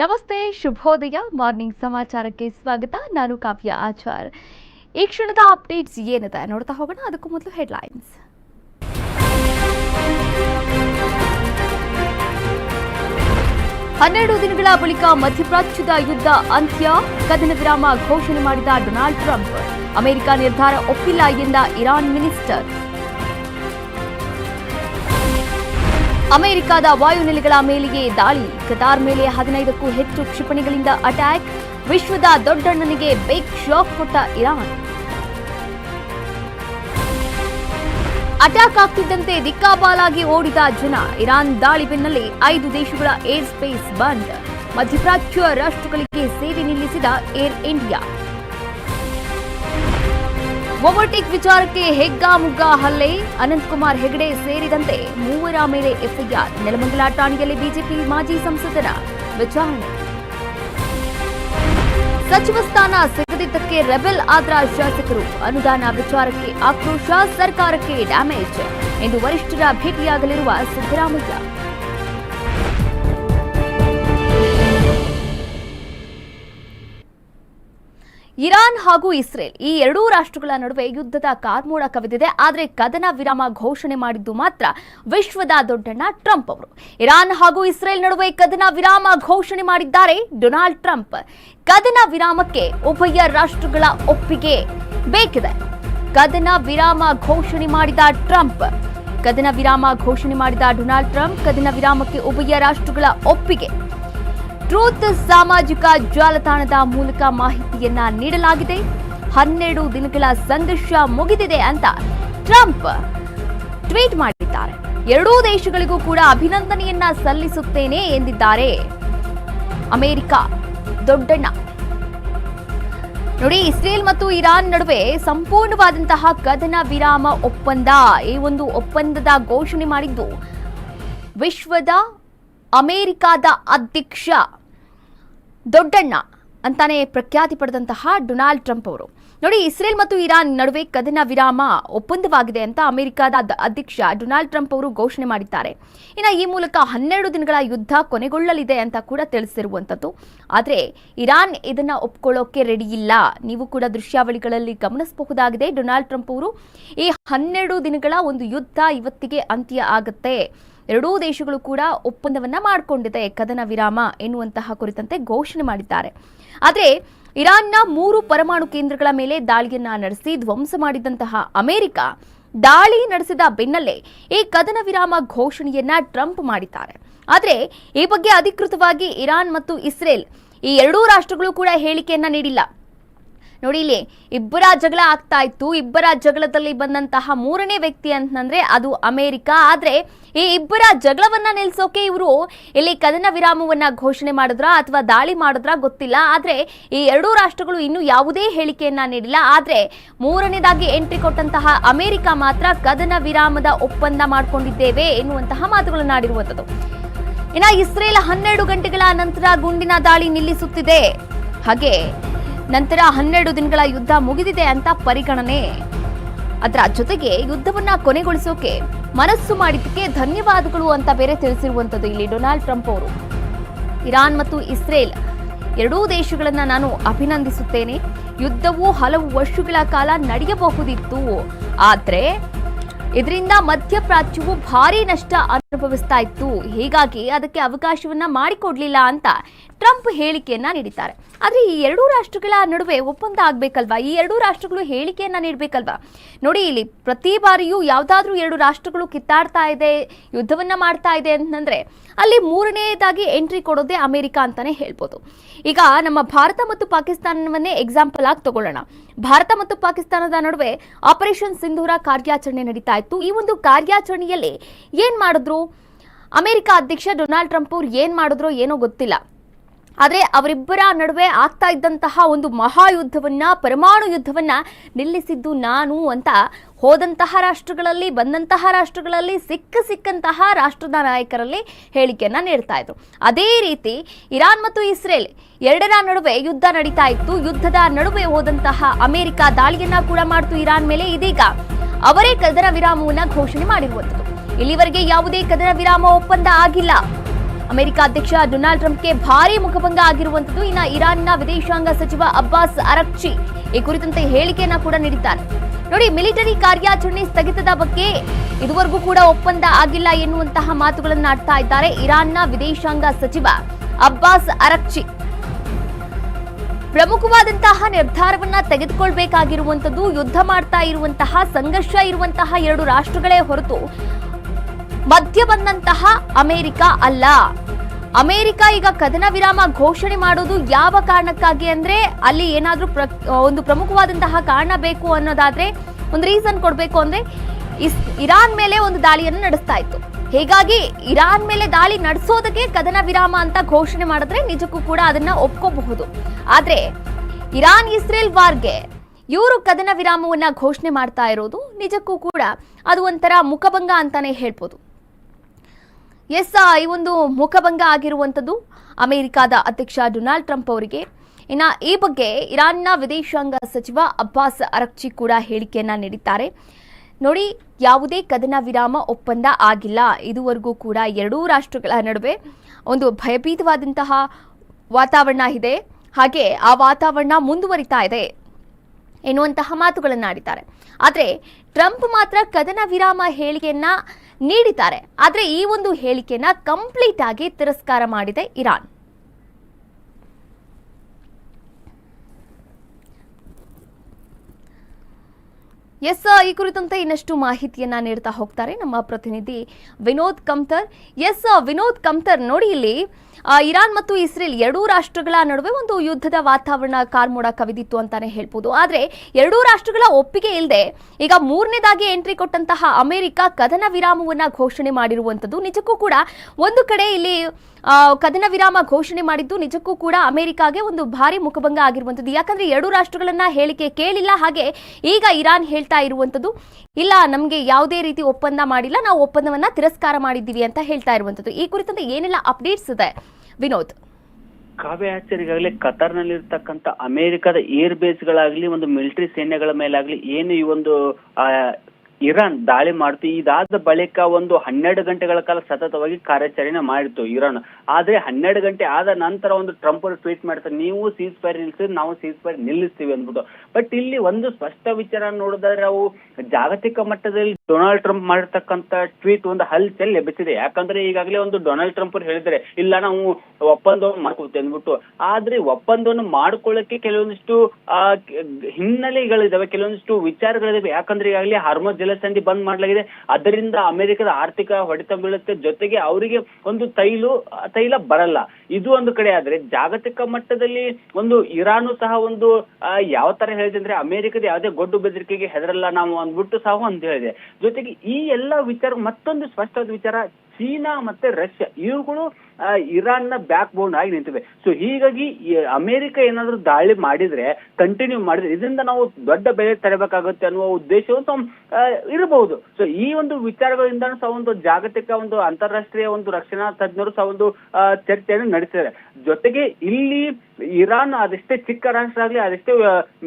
ನಮಸ್ತೆ, ಶುಭೋದಯ. ಮಾರ್ನಿಂಗ್ ಸಮಾಚಾರಕ್ಕೆ ಸ್ವಾಗತ. ನಾನು ಕಾವ್ಯ ಆಚಾರ್. ಈ ಕ್ಷಣದ ಅಪ್ಡೇಟ್ಸ್ ಏನಿದೆ ನೋಡ್ತಾ ಹೋಗೋಣ. ಅದಕ್ಕೂ ಮೊದಲು ಹೆಡ್ಲೈನ್ಸ್. ಹನ್ನೆರಡು ದಿನಗಳ ಬಳಿಕ ಮಧ್ಯಪ್ರಾಚ್ಯದ ಯುದ್ಧ ಅಂತ್ಯ. ಕದನ ವಿರಾಮ ಘೋಷಣೆ ಮಾಡಿದ ಡೊನಾಲ್ಡ್ ಟ್ರಂಪ್. ಅಮೆರಿಕ ನಿರ್ಧಾರ ಒಪ್ಪಿಲ್ಲ ಎಂದ ಇರಾನ್ ಮಿನಿಸ್ಟರ್. ಅಮೆರಿಕದ ವಾಯುನೆಲೆಗಳ ಮೇಲೆಯೇ ದಾಳಿ. ಕತಾರ್ ಮೇಲೆ ಹದಿನೈದಕ್ಕೂ ಹೆಚ್ಚು ಕ್ಷಿಪಣಿಗಳಿಂದ ಅಟ್ಯಾಕ್. ವಿಶ್ವದ ದೊಡ್ಡಣ್ಣನಿಗೆ ಬೇಕ್ ಶಾಕ್ ಕೊಟ್ಟ ಇರಾನ್. ಅಟ್ಯಾಕ್ ಆಗ್ತಿದ್ದಂತೆ ದಿಕ್ಕಾಬಾಲಾಗಿ ಓಡಿದ ಜನ. ಇರಾನ್ ದಾಳಿ ಬೆನ್ನಲ್ಲೇ ಐದು ದೇಶಗಳ ಏರ್ ಸ್ಪೇಸ್ ಬಂದ್. ಮಧ್ಯಪ್ರಾಚ್ಯ ರಾಷ್ಟ್ರಗಳಿಗೆ ಸೇವೆ ನಿಲ್ಲಿಸಿದ ಏರ್ ಇಂಡಿಯಾ. ಓವರ್ಟೇಕ್ ವಿಚಾರಕ್ಕೆ ಹೆಗ್ಗಾಮುಗ್ಗಾ ಹಲ್ಲೆ. ಅನಂತಕುಮಾರ್ ಹೆಗಡೆ ಸೇರಿದಂತೆ ಮೂವರ ಮೇಲೆ ಎಫ್ಐಆರ್. ನೆಲಮಂಗಲ ಠಾಣೆಯಲ್ಲಿ ಬಿಜೆಪಿ ಮಾಜಿ ಸಂಸದರ ವಿಚಾರಣೆ. ಸಚಿವ ಸ್ಥಾನ ಸಿಗದಿದ್ದಕ್ಕೆ ರೆಬೆಲ್ ಆದ್ರ ಶಾಸಕರು. ಅನುದಾನ ವಿಚಾರಕ್ಕೆ ಆಕ್ರೋಶ, ಸರ್ಕಾರಕ್ಕೆ ಡ್ಯಾಮೇಜ್. ಎಂದು ವರಿಷ್ಠರ ಭೇಟಿಯಾಗಲಿರುವ ಸಿದ್ದರಾಮಯ್ಯ. ಇರಾನ್ ಹಾಗೂ ಇಸ್ರೇಲ್ ಈ ಎರಡೂ ರಾಷ್ಟ್ರಗಳ ನಡುವೆ ಯುದ್ಧದ ಕಾರ್ಮೋಡ ಕವಿದಿದೆ. ಆದರೆ ಕದನ ವಿರಾಮ ಘೋಷಣೆ ಮಾಡಿದ್ದು ಮಾತ್ರ ವಿಶ್ವದ ದೊಡ್ಡಣ್ಣ ಟ್ರಂಪ್ ಅವರು. ಇರಾನ್ ಹಾಗೂ ಇಸ್ರೇಲ್ ನಡುವೆ ಕದನ ವಿರಾಮ ಘೋಷಣೆ ಮಾಡಿದ್ದಾರೆ ಡೊನಾಲ್ಡ್ ಟ್ರಂಪ್. ಕದನ ವಿರಾಮಕ್ಕೆ ಉಭಯ ರಾಷ್ಟ್ರಗಳ ಒಪ್ಪಿಗೆ ಬೇಕಿದೆ. ಕದನ ವಿರಾಮ ಘೋಷಣೆ ಮಾಡಿದ ಟ್ರಂಪ್. ಕದನ ವಿರಾಮ ಘೋಷಣೆ ಮಾಡಿದ ಡೊನಾಲ್ಡ್ ಟ್ರಂಪ್ ಕದನ ವಿರಾಮಕ್ಕೆ ಉಭಯ ರಾಷ್ಟ್ರಗಳ ಒಪ್ಪಿಗೆ ಟ್ರೂತ್ ಸಾಮಾಜಿಕ ಜಾಲತಾಣದ ಮೂಲಕ ಮಾಹಿತಿಯನ್ನ ನೀಡಲಾಗಿದೆ. ಹನ್ನೆರಡು ದಿನಗಳ ಸಂಘರ್ಷ ಮುಗಿದಿದೆ ಅಂತ ಟ್ರಂಪ್ ಟ್ವೀಟ್ ಮಾಡಿದ್ದಾರೆ. ಎರಡೂ ದೇಶಗಳಿಗೂ ಕೂಡ ಅಭಿನಂದನೆಯನ್ನ ಸಲ್ಲಿಸುತ್ತೇನೆ ಎಂದಿದ್ದಾರೆ. ಅಮೆರಿಕ ದೊಡ್ಡಣ್ಣ ನೋಡಿ, ಇಸ್ರೇಲ್ ಮತ್ತು ಇರಾನ್ ನಡುವೆ ಸಂಪೂರ್ಣವಾದಂತಹ ಕದನ ವಿರಾಮ ಒಪ್ಪಂದ, ಈ ಒಂದು ಒಪ್ಪಂದದ ಘೋಷಣೆ ಮಾಡಿದ್ದು ವಿಶ್ವದ ಅಮೆರಿಕಾದ ಅಧ್ಯಕ್ಷ ದೊಡ್ಡಣ್ಣ ಅಂತಾನೆ ಪ್ರಖ್ಯಾತಿ ಪಡೆದಂತಹ ಡೊನಾಲ್ಡ್ ಟ್ರಂಪ್ ಅವರು. ನೋಡಿ, ಇಸ್ರೇಲ್ ಮತ್ತು ಇರಾನ್ ನಡುವೆ ಕದನ ವಿರಾಮ ಒಪ್ಪಂದವಾಗಿದೆ ಅಂತ ಅಮೆರಿಕದ ಅಧ್ಯಕ್ಷ ಡೊನಾಲ್ಡ್ ಟ್ರಂಪ್ ಅವರು ಘೋಷಣೆ ಮಾಡಿದ್ದಾರೆ. ಇನ್ನು ಈ ಮೂಲಕ ಹನ್ನೆರಡು ದಿನಗಳ ಯುದ್ಧ ಕೊನೆಗೊಳ್ಳಲಿದೆ ಅಂತ ಕೂಡ ತಿಳಿಸಿರುವಂಥದ್ದು. ಆದರೆ, ಇರಾನ್ ಇದನ್ನ ಒಪ್ಕೊಳ್ಳೋಕೆ ರೆಡಿ ಇಲ್ಲ. ನೀವು ಕೂಡ ದೃಶ್ಯಾವಳಿಗಳಲ್ಲಿ ಗಮನಿಸಬಹುದಾಗಿದೆ ಡೊನಾಲ್ಡ್ ಟ್ರಂಪ್ ಅವರು. ಈ ಹನ್ನೆರಡು ದಿನಗಳ ಒಂದು ಯುದ್ಧ ಇವತ್ತಿಗೆ ಅಂತ್ಯ ಆಗುತ್ತೆ. ಎರಡೂ ದೇಶಗಳು ಕೂಡ ಒಪ್ಪಂದವನ್ನ ಮಾಡಿಕೊಂಡಿದೆ ಕದನ ವಿರಾಮ ಎನ್ನುವಂತಹ ಕುರಿತಂತೆ ಘೋಷಣೆ ಮಾಡಿದ್ದಾರೆ. ಆದರೆ ಇರಾನ್ನ ಮೂರು ಪರಮಾಣು ಕೇಂದ್ರಗಳ ಮೇಲೆ ದಾಳಿಯನ್ನ ನಡೆಸಿ ಧ್ವಂಸ ಮಾಡಿದಂತಹ ಅಮೆರಿಕ ದಾಳಿ ನಡೆಸಿದ ಬೆನ್ನಲ್ಲೇ ಈ ಕದನ ವಿರಾಮ ಘೋಷಣೆಯನ್ನ ಟ್ರಂಪ್ ಮಾಡಿದ್ದಾರೆ. ಆದರೆ ಈ ಬಗ್ಗೆ ಅಧಿಕೃತವಾಗಿ ಇರಾನ್ ಮತ್ತು ಇಸ್ರೇಲ್ ಈ ಎರಡೂ ರಾಷ್ಟ್ರಗಳು ಕೂಡ ಹೇಳಿಕೆಯನ್ನ ನೀಡಿಲ್ಲ. ನೋಡಿ ಇಲ್ಲಿ, ಇಬ್ಬರ ಜಗಳ ಆಗ್ತಾ ಇತ್ತು. ಇಬ್ಬರ ಜಗಳದಲ್ಲಿ ಬಂದಂತಹ ಮೂರನೇ ವ್ಯಕ್ತಿ ಅಂತಂದ್ರೆ ಅದು ಅಮೆರಿಕ. ಆದ್ರೆ ಈ ಇಬ್ಬರ ಜಗಳವನ್ನ ನಿಲ್ಸೋಕೆ ಇವರು ಇಲ್ಲಿ ಕದನ ವಿರಾಮವನ್ನ ಘೋಷಣೆ ಮಾಡಿದ್ರ ಅಥವಾ ದಾಳಿ ಮಾಡಿದ್ರ ಗೊತ್ತಿಲ್ಲ. ಆದ್ರೆ ಈ ಎರಡೂ ರಾಷ್ಟ್ರಗಳು ಇನ್ನೂ ಯಾವುದೇ ಹೇಳಿಕೆಯನ್ನ ನೀಡಿಲ್ಲ. ಆದ್ರೆ ಮೂರನೇದಾಗಿ ಎಂಟ್ರಿ ಕೊಟ್ಟಂತಹ ಅಮೆರಿಕ ಮಾತ್ರ ಕದನ ವಿರಾಮದ ಒಪ್ಪಂದ ಮಾಡಿಕೊಂಡಿದ್ದೇವೆ ಎನ್ನುವಂತಹ ಮಾತುಗಳನ್ನ ಆಡಿರುವಂಥದ್ದು ಇನ್ನ ಇಸ್ರೇಲ್ ಹನ್ನೆರಡು ಗಂಟೆಗಳ ನಂತರ ಗುಂಡಿನ ದಾಳಿ ನಿಲ್ಲಿಸುತ್ತಿದೆ. ಹಾಗೆ ನಂತರ ಹನ್ನೆರಡು ದಿನಗಳ ಯುದ್ಧ ಮುಗಿದಿದೆ ಅಂತ ಪರಿಗಣನೆ. ಅದರ ಜೊತೆಗೆ ಯುದ್ಧವನ್ನ ಕೊನೆಗೊಳಿಸೋಕೆ ಮನಸ್ಸು ಮಾಡಿದ್ದಕ್ಕೆ ಧನ್ಯವಾದಗಳು ಅಂತ ಬೇರೆ ತಿಳಿಸಿರುವಂತದ್ದು ಇಲ್ಲಿ ಡೊನಾಲ್ಡ್ ಟ್ರಂಪ್ ಅವರು. ಇರಾನ್ ಮತ್ತು ಇಸ್ರೇಲ್ ಎರಡೂ ದೇಶಗಳನ್ನ ನಾನು ಅಭಿನಂದಿಸುತ್ತೇನೆ. ಯುದ್ಧವು ಹಲವು ವರ್ಷಗಳ ಕಾಲ ನಡೆಯಬಹುದಿತ್ತು. ಆದ್ರೆ ಇದರಿಂದ ಮಧ್ಯಪ್ರಾಚ್ಯವು ಭಾರಿ ನಷ್ಟ ಅನುಭವಿಸ್ತಾ ಇತ್ತು. ಹೀಗಾಗಿ ಅದಕ್ಕೆ ಅವಕಾಶವನ್ನ ಮಾಡಿಕೊಡ್ಲಿಲ್ಲ ಅಂತ ಟ್ರಂಪ್ ಹೇಳಿಕೆಯನ್ನ ನೀಡಿದ್ದಾರೆ. ಆದ್ರೆ ಈ ಎರಡೂ ರಾಷ್ಟ್ರಗಳ ನಡುವೆ ಒಪ್ಪಂದ ಆಗ್ಬೇಕಲ್ವಾ? ಈ ಎರಡೂ ರಾಷ್ಟ್ರಗಳು ಹೇಳಿಕೆಯನ್ನ ನೀಡಬೇಕಲ್ವಾ? ನೋಡಿ, ಇಲ್ಲಿ ಪ್ರತಿ ಬಾರಿಯೂ ಯಾವ್ದಾದ್ರೂ ಎರಡು ರಾಷ್ಟ್ರಗಳು ಕಿತ್ತಾಡ್ತಾ ಇದೆ, ಯುದ್ಧವನ್ನ ಮಾಡ್ತಾ ಇದೆ ಅಂತಂದ್ರೆ ಅಲ್ಲಿ ಮೂರನೇದಾಗಿ ಎಂಟ್ರಿ ಕೊಡೋದೇ ಅಮೆರಿಕ ಅಂತಾನೆ ಹೇಳ್ಬೋದು. ಈಗ ನಮ್ಮ ಭಾರತ ಮತ್ತು ಪಾಕಿಸ್ತಾನವನ್ನೇ ಎಕ್ಸಾಂಪಲ್ ಆಗಿ ತಗೊಳ್ಳೋಣ. ಭಾರತ ಮತ್ತು ಪಾಕಿಸ್ತಾನದ ನಡುವೆ ಆಪರೇಷನ್ ಸಿಂಧೂರ ಕಾರ್ಯಾಚರಣೆ ನಡೀತಾ ಇತ್ತು. ಈ ಒಂದು ಕಾರ್ಯಾಚರಣೆಯಲ್ಲಿ ಏನ್ ಮಾಡಿದ್ರು? ಅಮೆರಿಕ ಅಧ್ಯಕ್ಷ ಡೊನಾಲ್ಡ್ ಟ್ರಂಪ್ ಅವ್ರು ಏನ್ ಮಾಡಿದ್ರು ಏನೋ ಗೊತ್ತಿಲ್ಲ. ಆದರೆ ಅವರಿಬ್ಬರ ನಡುವೆ ಆಗ್ತಾ ಇದ್ದಂತಹ ಒಂದು ಮಹಾಯುದ್ಧವನ್ನ, ಪರಮಾಣು ಯುದ್ಧವನ್ನ ನಿಲ್ಲಿಸಿದ್ದು ನಾನು ಅಂತ ಹೋದಂತಹ ರಾಷ್ಟ್ರಗಳಲ್ಲಿ, ಬಂದಂತಹ ರಾಷ್ಟ್ರಗಳಲ್ಲಿ, ಸಿಕ್ಕ ಸಿಕ್ಕಂತಹ ರಾಷ್ಟ್ರದ ನಾಯಕರಲ್ಲಿ ಹೇಳಿಕೆಯನ್ನ ನೀಡ್ತಾ ಇದ್ರು. ಅದೇ ರೀತಿ ಇರಾನ್ ಮತ್ತು ಇಸ್ರೇಲ್ ಎರಡರ ನಡುವೆ ಯುದ್ಧ ನಡೀತಾ ಇತ್ತು. ಯುದ್ಧದ ನಡುವೆ ಹೋದಂತಹ ಅಮೆರಿಕ ದಾಳಿಯನ್ನ ಕೂಡ ಮಾಡ್ತು ಇರಾನ್ ಮೇಲೆ ಇದೀಗ. ಅವರೇ ಕದನ ವಿರಾಮವನ್ನ ಘೋಷಣೆ ಮಾಡಿರುವಂಥದ್ದು. ಇಲ್ಲಿವರೆಗೆ ಯಾವುದೇ ಕದನ ವಿರಾಮ ಒಪ್ಪಂದ ಆಗಿಲ್ಲ. ಅಮೆರಿಕ ಅಧ್ಯಕ್ಷ ಡೊನಾಲ್ಡ್ ಟ್ರಂಪ್ಗೆ ಭಾರಿ ಮುಖಭಂಗ ಆಗಿರುವಂತದ್ದು ಇನ್ನ ಇರಾನ್ನ ವಿದೇಶಾಂಗ ಸಚಿವ ಅಬ್ಬಾಸ್ ಅರಕ್ಚಿ. ಈ ಕುರಿತಂತೆ ಹೇಳಿಕೆಯನ್ನ ಕೂಡ ನೀಡಿದ್ದಾರೆ. ನೋಡಿ, ಮಿಲಿಟರಿ ಕಾರ್ಯಾಚರಣೆ ಸ್ಥಗಿತದ ಬಗ್ಗೆ ಇದುವರೆಗೂ ಕೂಡ ಒಪ್ಪಂದ ಆಗಿಲ್ಲ ಎನ್ನುವಂತಹ ಮಾತುಗಳನ್ನು ಆಡ್ತಾ ಇದ್ದಾರೆ ಇರಾನ್ನ ವಿದೇಶಾಂಗ ಸಚಿವ ಅಬ್ಬಾಸ್ ಅರಕ್ಚಿ. ಪ್ರಮುಖವಾದಂತಹ ನಿರ್ಧಾರವನ್ನ ತೆಗೆದುಕೊಳ್ಬೇಕಾಗಿರುವಂತದ್ದು ಯುದ್ಧ ಮಾಡ್ತಾ ಇರುವಂತಹ, ಸಂಘರ್ಷ ಇರುವಂತಹ ಎರಡು ರಾಷ್ಟ್ರಗಳೇ ಹೊರತು ಮಧ್ಯ ಬಂದಂತಹ ಅಮೆರಿಕ ಅಲ್ಲ. ಅಮೆರಿಕ ಈಗ ಕದನ ವಿರಾಮ ಘೋಷಣೆ ಮಾಡೋದು ಯಾವ ಕಾರಣಕ್ಕಾಗಿ ಅಂದ್ರೆ ಅಲ್ಲಿ ಏನಾದ್ರೂ ಒಂದು ಪ್ರಮುಖವಾದಂತಹ ಕಾರಣ ಬೇಕು ಅನ್ನೋದಾದ್ರೆ ಒಂದು ರೀಸನ್ ಕೊಡಬೇಕು ಅಂದ್ರೆ ಇರಾನ್ ಮೇಲೆ ಒಂದು ದಾಳಿಯನ್ನು ನಡೆಸ್ತಾ ಇತ್ತು. ಹೀಗಾಗಿ ಇರಾನ್ ಮೇಲೆ ದಾಳಿ ನಡೆಸೋದಕ್ಕೆ ಕದನ ವಿರಾಮ ಅಂತ ಘೋಷಣೆ ಮಾಡಿದ್ರೆ ನಿಜಕ್ಕೂ ಕೂಡ ಅದನ್ನ ಒಪ್ಕೋಬಹುದು. ಆದ್ರೆ ಇರಾನ್ ಇಸ್ರೇಲ್ ವಾರ್ಗೆ ಇವರು ಕದನ ವಿರಾಮವನ್ನ ಘೋಷಣೆ ಮಾಡ್ತಾ ಇರೋದು ನಿಜಕ್ಕೂ ಕೂಡ ಅದು ಒಂಥರ ಮುಖಭಂಗ ಅಂತಾನೆ ಹೇಳ್ಬೋದು. ಎಸ್ ಈ ಒಂದು ಮುಖಭಂಗ ಆಗಿರುವಂಥದ್ದು ಅಮೆರಿಕದ ಅಧ್ಯಕ್ಷ ಡೊನಾಲ್ಡ್ ಟ್ರಂಪ್ ಅವರಿಗೆ. ಇನ್ನು ಈ ಬಗ್ಗೆ ಇರಾನ್ನ ವಿದೇಶಾಂಗ ಸಚಿವ ಅಬ್ಬಾಸ್ ಅರಕ್ಚಿ ಕೂಡ ಹೇಳಿಕೆಯನ್ನ ನೀಡಿದ್ದಾರೆ. ನೋಡಿ, ಯಾವುದೇ ಕದನ ವಿರಾಮ ಒಪ್ಪಂದ ಆಗಿಲ್ಲ. ಇದುವರೆಗೂ ಕೂಡ ಎರಡೂ ರಾಷ್ಟ್ರಗಳ ನಡುವೆ ಒಂದು ಭಯಭೀತವಾದಂತಹ ವಾತಾವರಣ ಇದೆ. ಹಾಗೆ ಆ ವಾತಾವರಣ ಮುಂದುವರಿತಾ ಇದೆ ಎನ್ನುವಂತಹ ಮಾತುಗಳನ್ನು ಆಡಿದ್ದಾರೆ. ಆದರೆ, ಟ್ರಂಪ್ ಮಾತ್ರ ಕದನ ವಿರಾಮ ಹೇಳಿಕೆಯನ್ನ ನೀಡಿದ್ದಾರೆ. ಆದರೆ ಈ ಒಂದು ಹೇಳಿಕೆಯನ್ನ ಕಂಪ್ಲೀಟ್ ಆಗಿ ತಿರಸ್ಕಾರ ಮಾಡಿದೆ ಇರಾನ್. ಎಸ್ ಈ ಕುರಿತಂತೆ ಇನ್ನಷ್ಟು ಮಾಹಿತಿಯನ್ನ ನೀಡ್ತಾ ಹೋಗ್ತಾರೆ ನಮ್ಮ ಪ್ರತಿನಿಧಿ ವಿನೋದ್ ಕಮ್ತರ್ ಎಸ್ ವಿನೋದ್ ಕಮ್ತರ್ ನೋಡಿ ಇಲ್ಲಿ ಇರಾನ್ ಮತ್ತು ಇಸ್ರೇಲ್ ಎರಡೂ ರಾಷ್ಟ್ರಗಳ ನಡುವೆ ಒಂದು ಯುದ್ಧದ ವಾತಾವರಣ ಕಾರ್ಮೋಡ ಕವಿದಿತ್ತು ಅಂತಾನೆ ಹೇಳ್ಬೋದು. ಆದ್ರೆ ಎರಡೂ ರಾಷ್ಟ್ರಗಳ ಒಪ್ಪಿಗೆ ಇಲ್ಲದೆ ಈಗ ಮೂರನೇದಾಗಿ ಎಂಟ್ರಿ ಕೊಟ್ಟಂತಹ ಅಮೆರಿಕ ಕದನ ವಿರಾಮವನ್ನ ಘೋಷಣೆ ಮಾಡಿರುವಂತದ್ದು ನಿಜಕ್ಕೂ ಕೂಡ ಒಂದು ಕಡೆ ಇಲ್ಲಿ ಕದನ ವಿರಾಮ ಘೋಷಣೆ ಮಾಡಿದ್ದು ನಿಜಕ್ಕೂ ಕೂಡ ಅಮೆರಿಕಾಗೆ ಒಂದು ಭಾರಿ ಮುಖಭಂಗ ಆಗಿರುವಂತದ್ದು ಯಾಕಂದ್ರೆ ಎರಡೂ ರಾಷ್ಟ್ರಗಳನ್ನ ಹೇಳಿಕೆ ಕೇಳಿಲ್ಲ ಹಾಗೆ ಈಗ ಇರಾನ್ ಹೇಳ್ತಾ ಇರುವಂತದ್ದು ಇಲ್ಲ, ನಮಗೆ ಯಾವುದೇ ರೀತಿ ಒಪ್ಪಂದ ಮಾಡಿಲ್ಲ, ನಾವು ಒಪ್ಪಂದವನ್ನ ತಿರಸ್ಕಾರ ಮಾಡಿದ್ದೀವಿ ಅಂತ ಹೇಳ್ತಾ ಇರುವಂತದ್ದು ಈ ಕುರಿತಂತೆ ಏನೆಲ್ಲ ಅಪ್ಡೇಟ್ಸ್ ಇದೆ? ವಿನೋದ್. ಕಾವ್ಯ ಆಚಾರ್ಯಗಾಗಲಿ ಕತಾರ್ನಲ್ಲಿ ಇರ್ತಕ್ಕಂಥ ಅಮೆರಿಕದ ಏರ್ ಬೇಸ್ಗಳಾಗ್ಲಿ ಒಂದು ಮಿಲಿಟರಿ ಸೈನ್ಯಗಳ ಮೇಲಾಗ್ಲಿ, ಏನು ಈ ಒಂದು ಇರಾನ್ ದಾಳಿ ಮಾಡ್ತು. ಇದಾದ ಬಳಿಕ ಒಂದು ಹನ್ನೆರಡು ಗಂಟೆಗಳ ಕಾಲ ಸತತವಾಗಿ ಕಾರ್ಯಾಚರಣೆ ಮಾಡಿತ್ತು ಇರಾನ್. ಆದ್ರೆ ಹನ್ನೆರಡು ಗಂಟೆ ಆದ ನಂತರ ಒಂದು ಟ್ರಂಪ್ ಅವರು ಟ್ವೀಟ್ ಮಾಡ್ತಾರೆ, ನೀವು ಸೀಸ್ ಫೈರ್ ನಿಲ್ಸಿದ್ರೆ ನಾವು ಸೀಸ್ ಫೈರ್ ನಿಲ್ಲಿಸ್ತೀವಿ ಅಂದ್ಬಿಟ್ಟು. ಬಟ್ ಇಲ್ಲಿ ಒಂದು ಸ್ಪಷ್ಟ ವಿಚಾರ ನೋಡಿದ್ರೆ ಅವು ಜಾಗತಿಕ ಮಟ್ಟದಲ್ಲಿ ಡೊನಾಲ್ಡ್ ಟ್ರಂಪ್ ಮಾಡಿರ್ತಕ್ಕಂಥ ಟ್ವೀಟ್ ಒಂದು ಹಲ್ಚಲ್ ಎಬ್ಬಿಸಿದೆ ಯಾಕಂದ್ರೆ ಈಗಾಗಲೇ ಒಂದು ಡೊನಾಲ್ಡ್ ಟ್ರಂಪ್ ಅವ್ರು ಹೇಳಿದ್ದಾರೆ, ಇಲ್ಲ ನಾವು ಒಪ್ಪಂದವನ್ನು ಮಾಡ್ಕೋತೀವಿ ಅಂದ್ಬಿಟ್ಟು. ಆದ್ರೆ ಒಪ್ಪಂದವನ್ನು ಮಾಡ್ಕೊಳ್ಳಕ್ಕೆ ಕೆಲವೊಂದಿಷ್ಟು, ಆ, ಹಿನ್ನೆಲೆಗಳಿದಾವೆ, ಕೆಲವೊಂದಿಷ್ಟು ವಿಚಾರಗಳಿದಾವೆ. ಯಾಕಂದ್ರೆ ಈಗಾಗಲೇ ಹಾರ್ಮೋನ್ ಜಲಸಂಧಿ ಬಂದ್ ಮಾಡಲಾಗಿದೆ. ಅದರಿಂದ ಅಮೆರಿಕದ ಆರ್ಥಿಕ ಹೊಡೆತ ಬೀಳುತ್ತೆ. ಜೊತೆಗೆ ಅವರಿಗೆ ಒಂದು ತೈಲು, ತೈಲ ಬರಲ್ಲ. ಇದು ಒಂದು ಕಡೆ ಆದ್ರೆ ಜಾಗತಿಕ ಮಟ್ಟದಲ್ಲಿ ಒಂದು ಇರಾನು ಸಹ ಒಂದು ಯಾವ ತರ ಹೇಳಿದೆ ಅಂದ್ರೆ ಅಮೆರಿಕದ ಯಾವುದೇ ಗೊಡ್ಡು ಬೆದರಿಕೆಗೆ ಹೆದರಲ್ಲ ನಾವು ಅಂದ್ಬಿಟ್ಟು ಸಹ ಒಂದು ಹೇಳಿದೆ. ಜೊತೆಗೆ ಈ ಎಲ್ಲ ವಿಚಾರ ಮತ್ತೊಂದು ಸ್ಪಷ್ಟವಾದ ವಿಚಾರ ಚೀನಾ ಮತ್ತೆ ರಷ್ಯಾ. ಇವುಗಳು ಇರಾನ್ನ ಬ್ಯಾಕ್ ಬೋನ್ ಆಗಿ ನಿಂತಿವೆ. ಸೊ ಹೀಗಾಗಿ ಅಮೆರಿಕ ಏನಾದ್ರೂ ದಾಳಿ ಮಾಡಿದ್ರೆ ಕಂಟಿನ್ಯೂ ಮಾಡಿದ್ರೆ, ಇದರಿಂದ ನಾವು ದೊಡ್ಡ ಬೆಲೆ ತರಬೇಕಾಗುತ್ತೆ ಅನ್ನುವ ಉದ್ದೇಶವು ಇರಬಹುದು. ಸೊ ಈ ಒಂದು ವಿಚಾರಗಳಿಂದ ಸಹ ಒಂದು ಜಾಗತಿಕ ಒಂದು ಅಂತಾರಾಷ್ಟ್ರೀಯ ಒಂದು ರಕ್ಷಣಾ ತಜ್ಞರು ಸಹ ಒಂದು ಚರ್ಚೆಯನ್ನು ನಡೆಸಿದ್ದಾರೆ. ಜೊತೆಗೆ ಇಲ್ಲಿ ಇರಾನ್ ಅದೆಷ್ಟೇ ಚಿಕ್ಕ ರಾಷ್ಟ್ರ ಆಗ್ಲಿ ಅದೆಷ್ಟೇ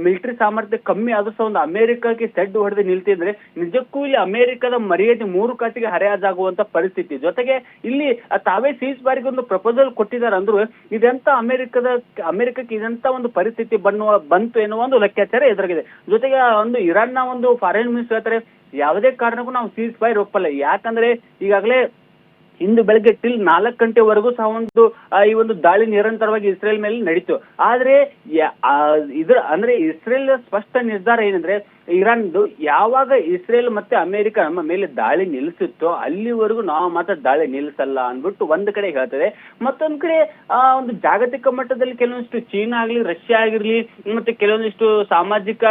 ಮಿಲಿಟರಿ ಸಾಮರ್ಥ್ಯ ಕಮ್ಮಿ ಆದ್ರೂ ಸಹ ಒಂದು ಅಮೆರಿಕಕ್ಕೆ ಸೆಡ್ ಹೊಡೆದು ನಿಲ್ತಿದ್ರೆ, ನಿಜಕ್ಕೂ ಇಲ್ಲಿ ಅಮೆರಿಕದ ಮರ್ಯಾದೆ ಮೂರು ಕಾಟಿಗೆ ಹರಿಯಾದಾಗುವಂತ ಪರಿಸ್ಥಿತಿ. ಜೊತೆಗೆ ಇಲ್ಲಿ ತಾವೇ ಸೀಸ್ ಬಾರಿಗೆ ಒಂದು ಪ್ರಪೋಸಲ್ ಕೊಟ್ಟಿದ್ದಾರೆ ಅಂದ್ರು ಇದೆಂತ ಅಮೆರಿಕದ, ಅಮೆರಿಕಕ್ಕೆ ಇದೆಂತ ಒಂದು ಪರಿಸ್ಥಿತಿ ಬನ್ನುವ ಬಂತು ಎನ್ನುವ ಒಂದು ಲೆಕ್ಕಾಚಾರ ಎದುರಾಗಿದೆ. ಜೊತೆಗೆ ಒಂದು ಒಂದು ನ ಒಂದು ಫಾರಿನ್ ಮಿನಿಸ್ಟರ್ ಹೇಳ್ತಾರೆ, ಯಾವುದೇ ಕಾರಣಕ್ಕೂ ನಾವು ಸೀಸ್ ಫೈರ್ ಒಪ್ಪಲ್ಲ. ಯಾಕಂದ್ರೆ ಈಗಾಗಲೇ ಇಂದು ಬೆಳಗ್ಗೆ ಟಿಲ್ ನಾಲ್ಕು ಗಂಟೆವರೆಗೂ ಸಹ ಒಂದು ಈ ಒಂದು ದಾಳಿ ನಿರಂತರವಾಗಿ ಇಸ್ರೇಲ್ ಮೇಲೆ ನಡೀತು. ಆದ್ರೆ ಇದ್ರ, ಅಂದ್ರೆ ಇಸ್ರೇಲ್ ಸ್ಪಷ್ಟ ನಿರ್ಧಾರ ಏನಂದ್ರೆ ಇರಾನ್ದು ಯಾವಾಗ ಇಸ್ರೇಲ್ ಮತ್ತೆ ಅಮೆರಿಕ ನಮ್ಮ ಮೇಲೆ ದಾಳಿ ನಿಲ್ಲಿಸುತ್ತೋ ಅಲ್ಲಿವರೆಗೂ ನಾವು ಮಾತ್ರ ದಾಳಿ ನಿಲ್ಲಿಸಲ್ಲ ಅಂದ್ಬಿಟ್ಟು ಒಂದ್ ಕಡೆ ಹೇಳ್ತದೆ. ಮತ್ತೊಂದ್ ಕಡೆ, ಆ, ಒಂದು ಜಾಗತಿಕ ಮಟ್ಟದಲ್ಲಿ ಕೆಲವೊಂದಿಷ್ಟು ಚೀನಾ ಆಗ್ಲಿ, ರಷ್ಯಾ ಆಗಿರ್ಲಿ, ಮತ್ತೆ ಕೆಲವೊಂದಿಷ್ಟು ಸಾಮಾಜಿಕ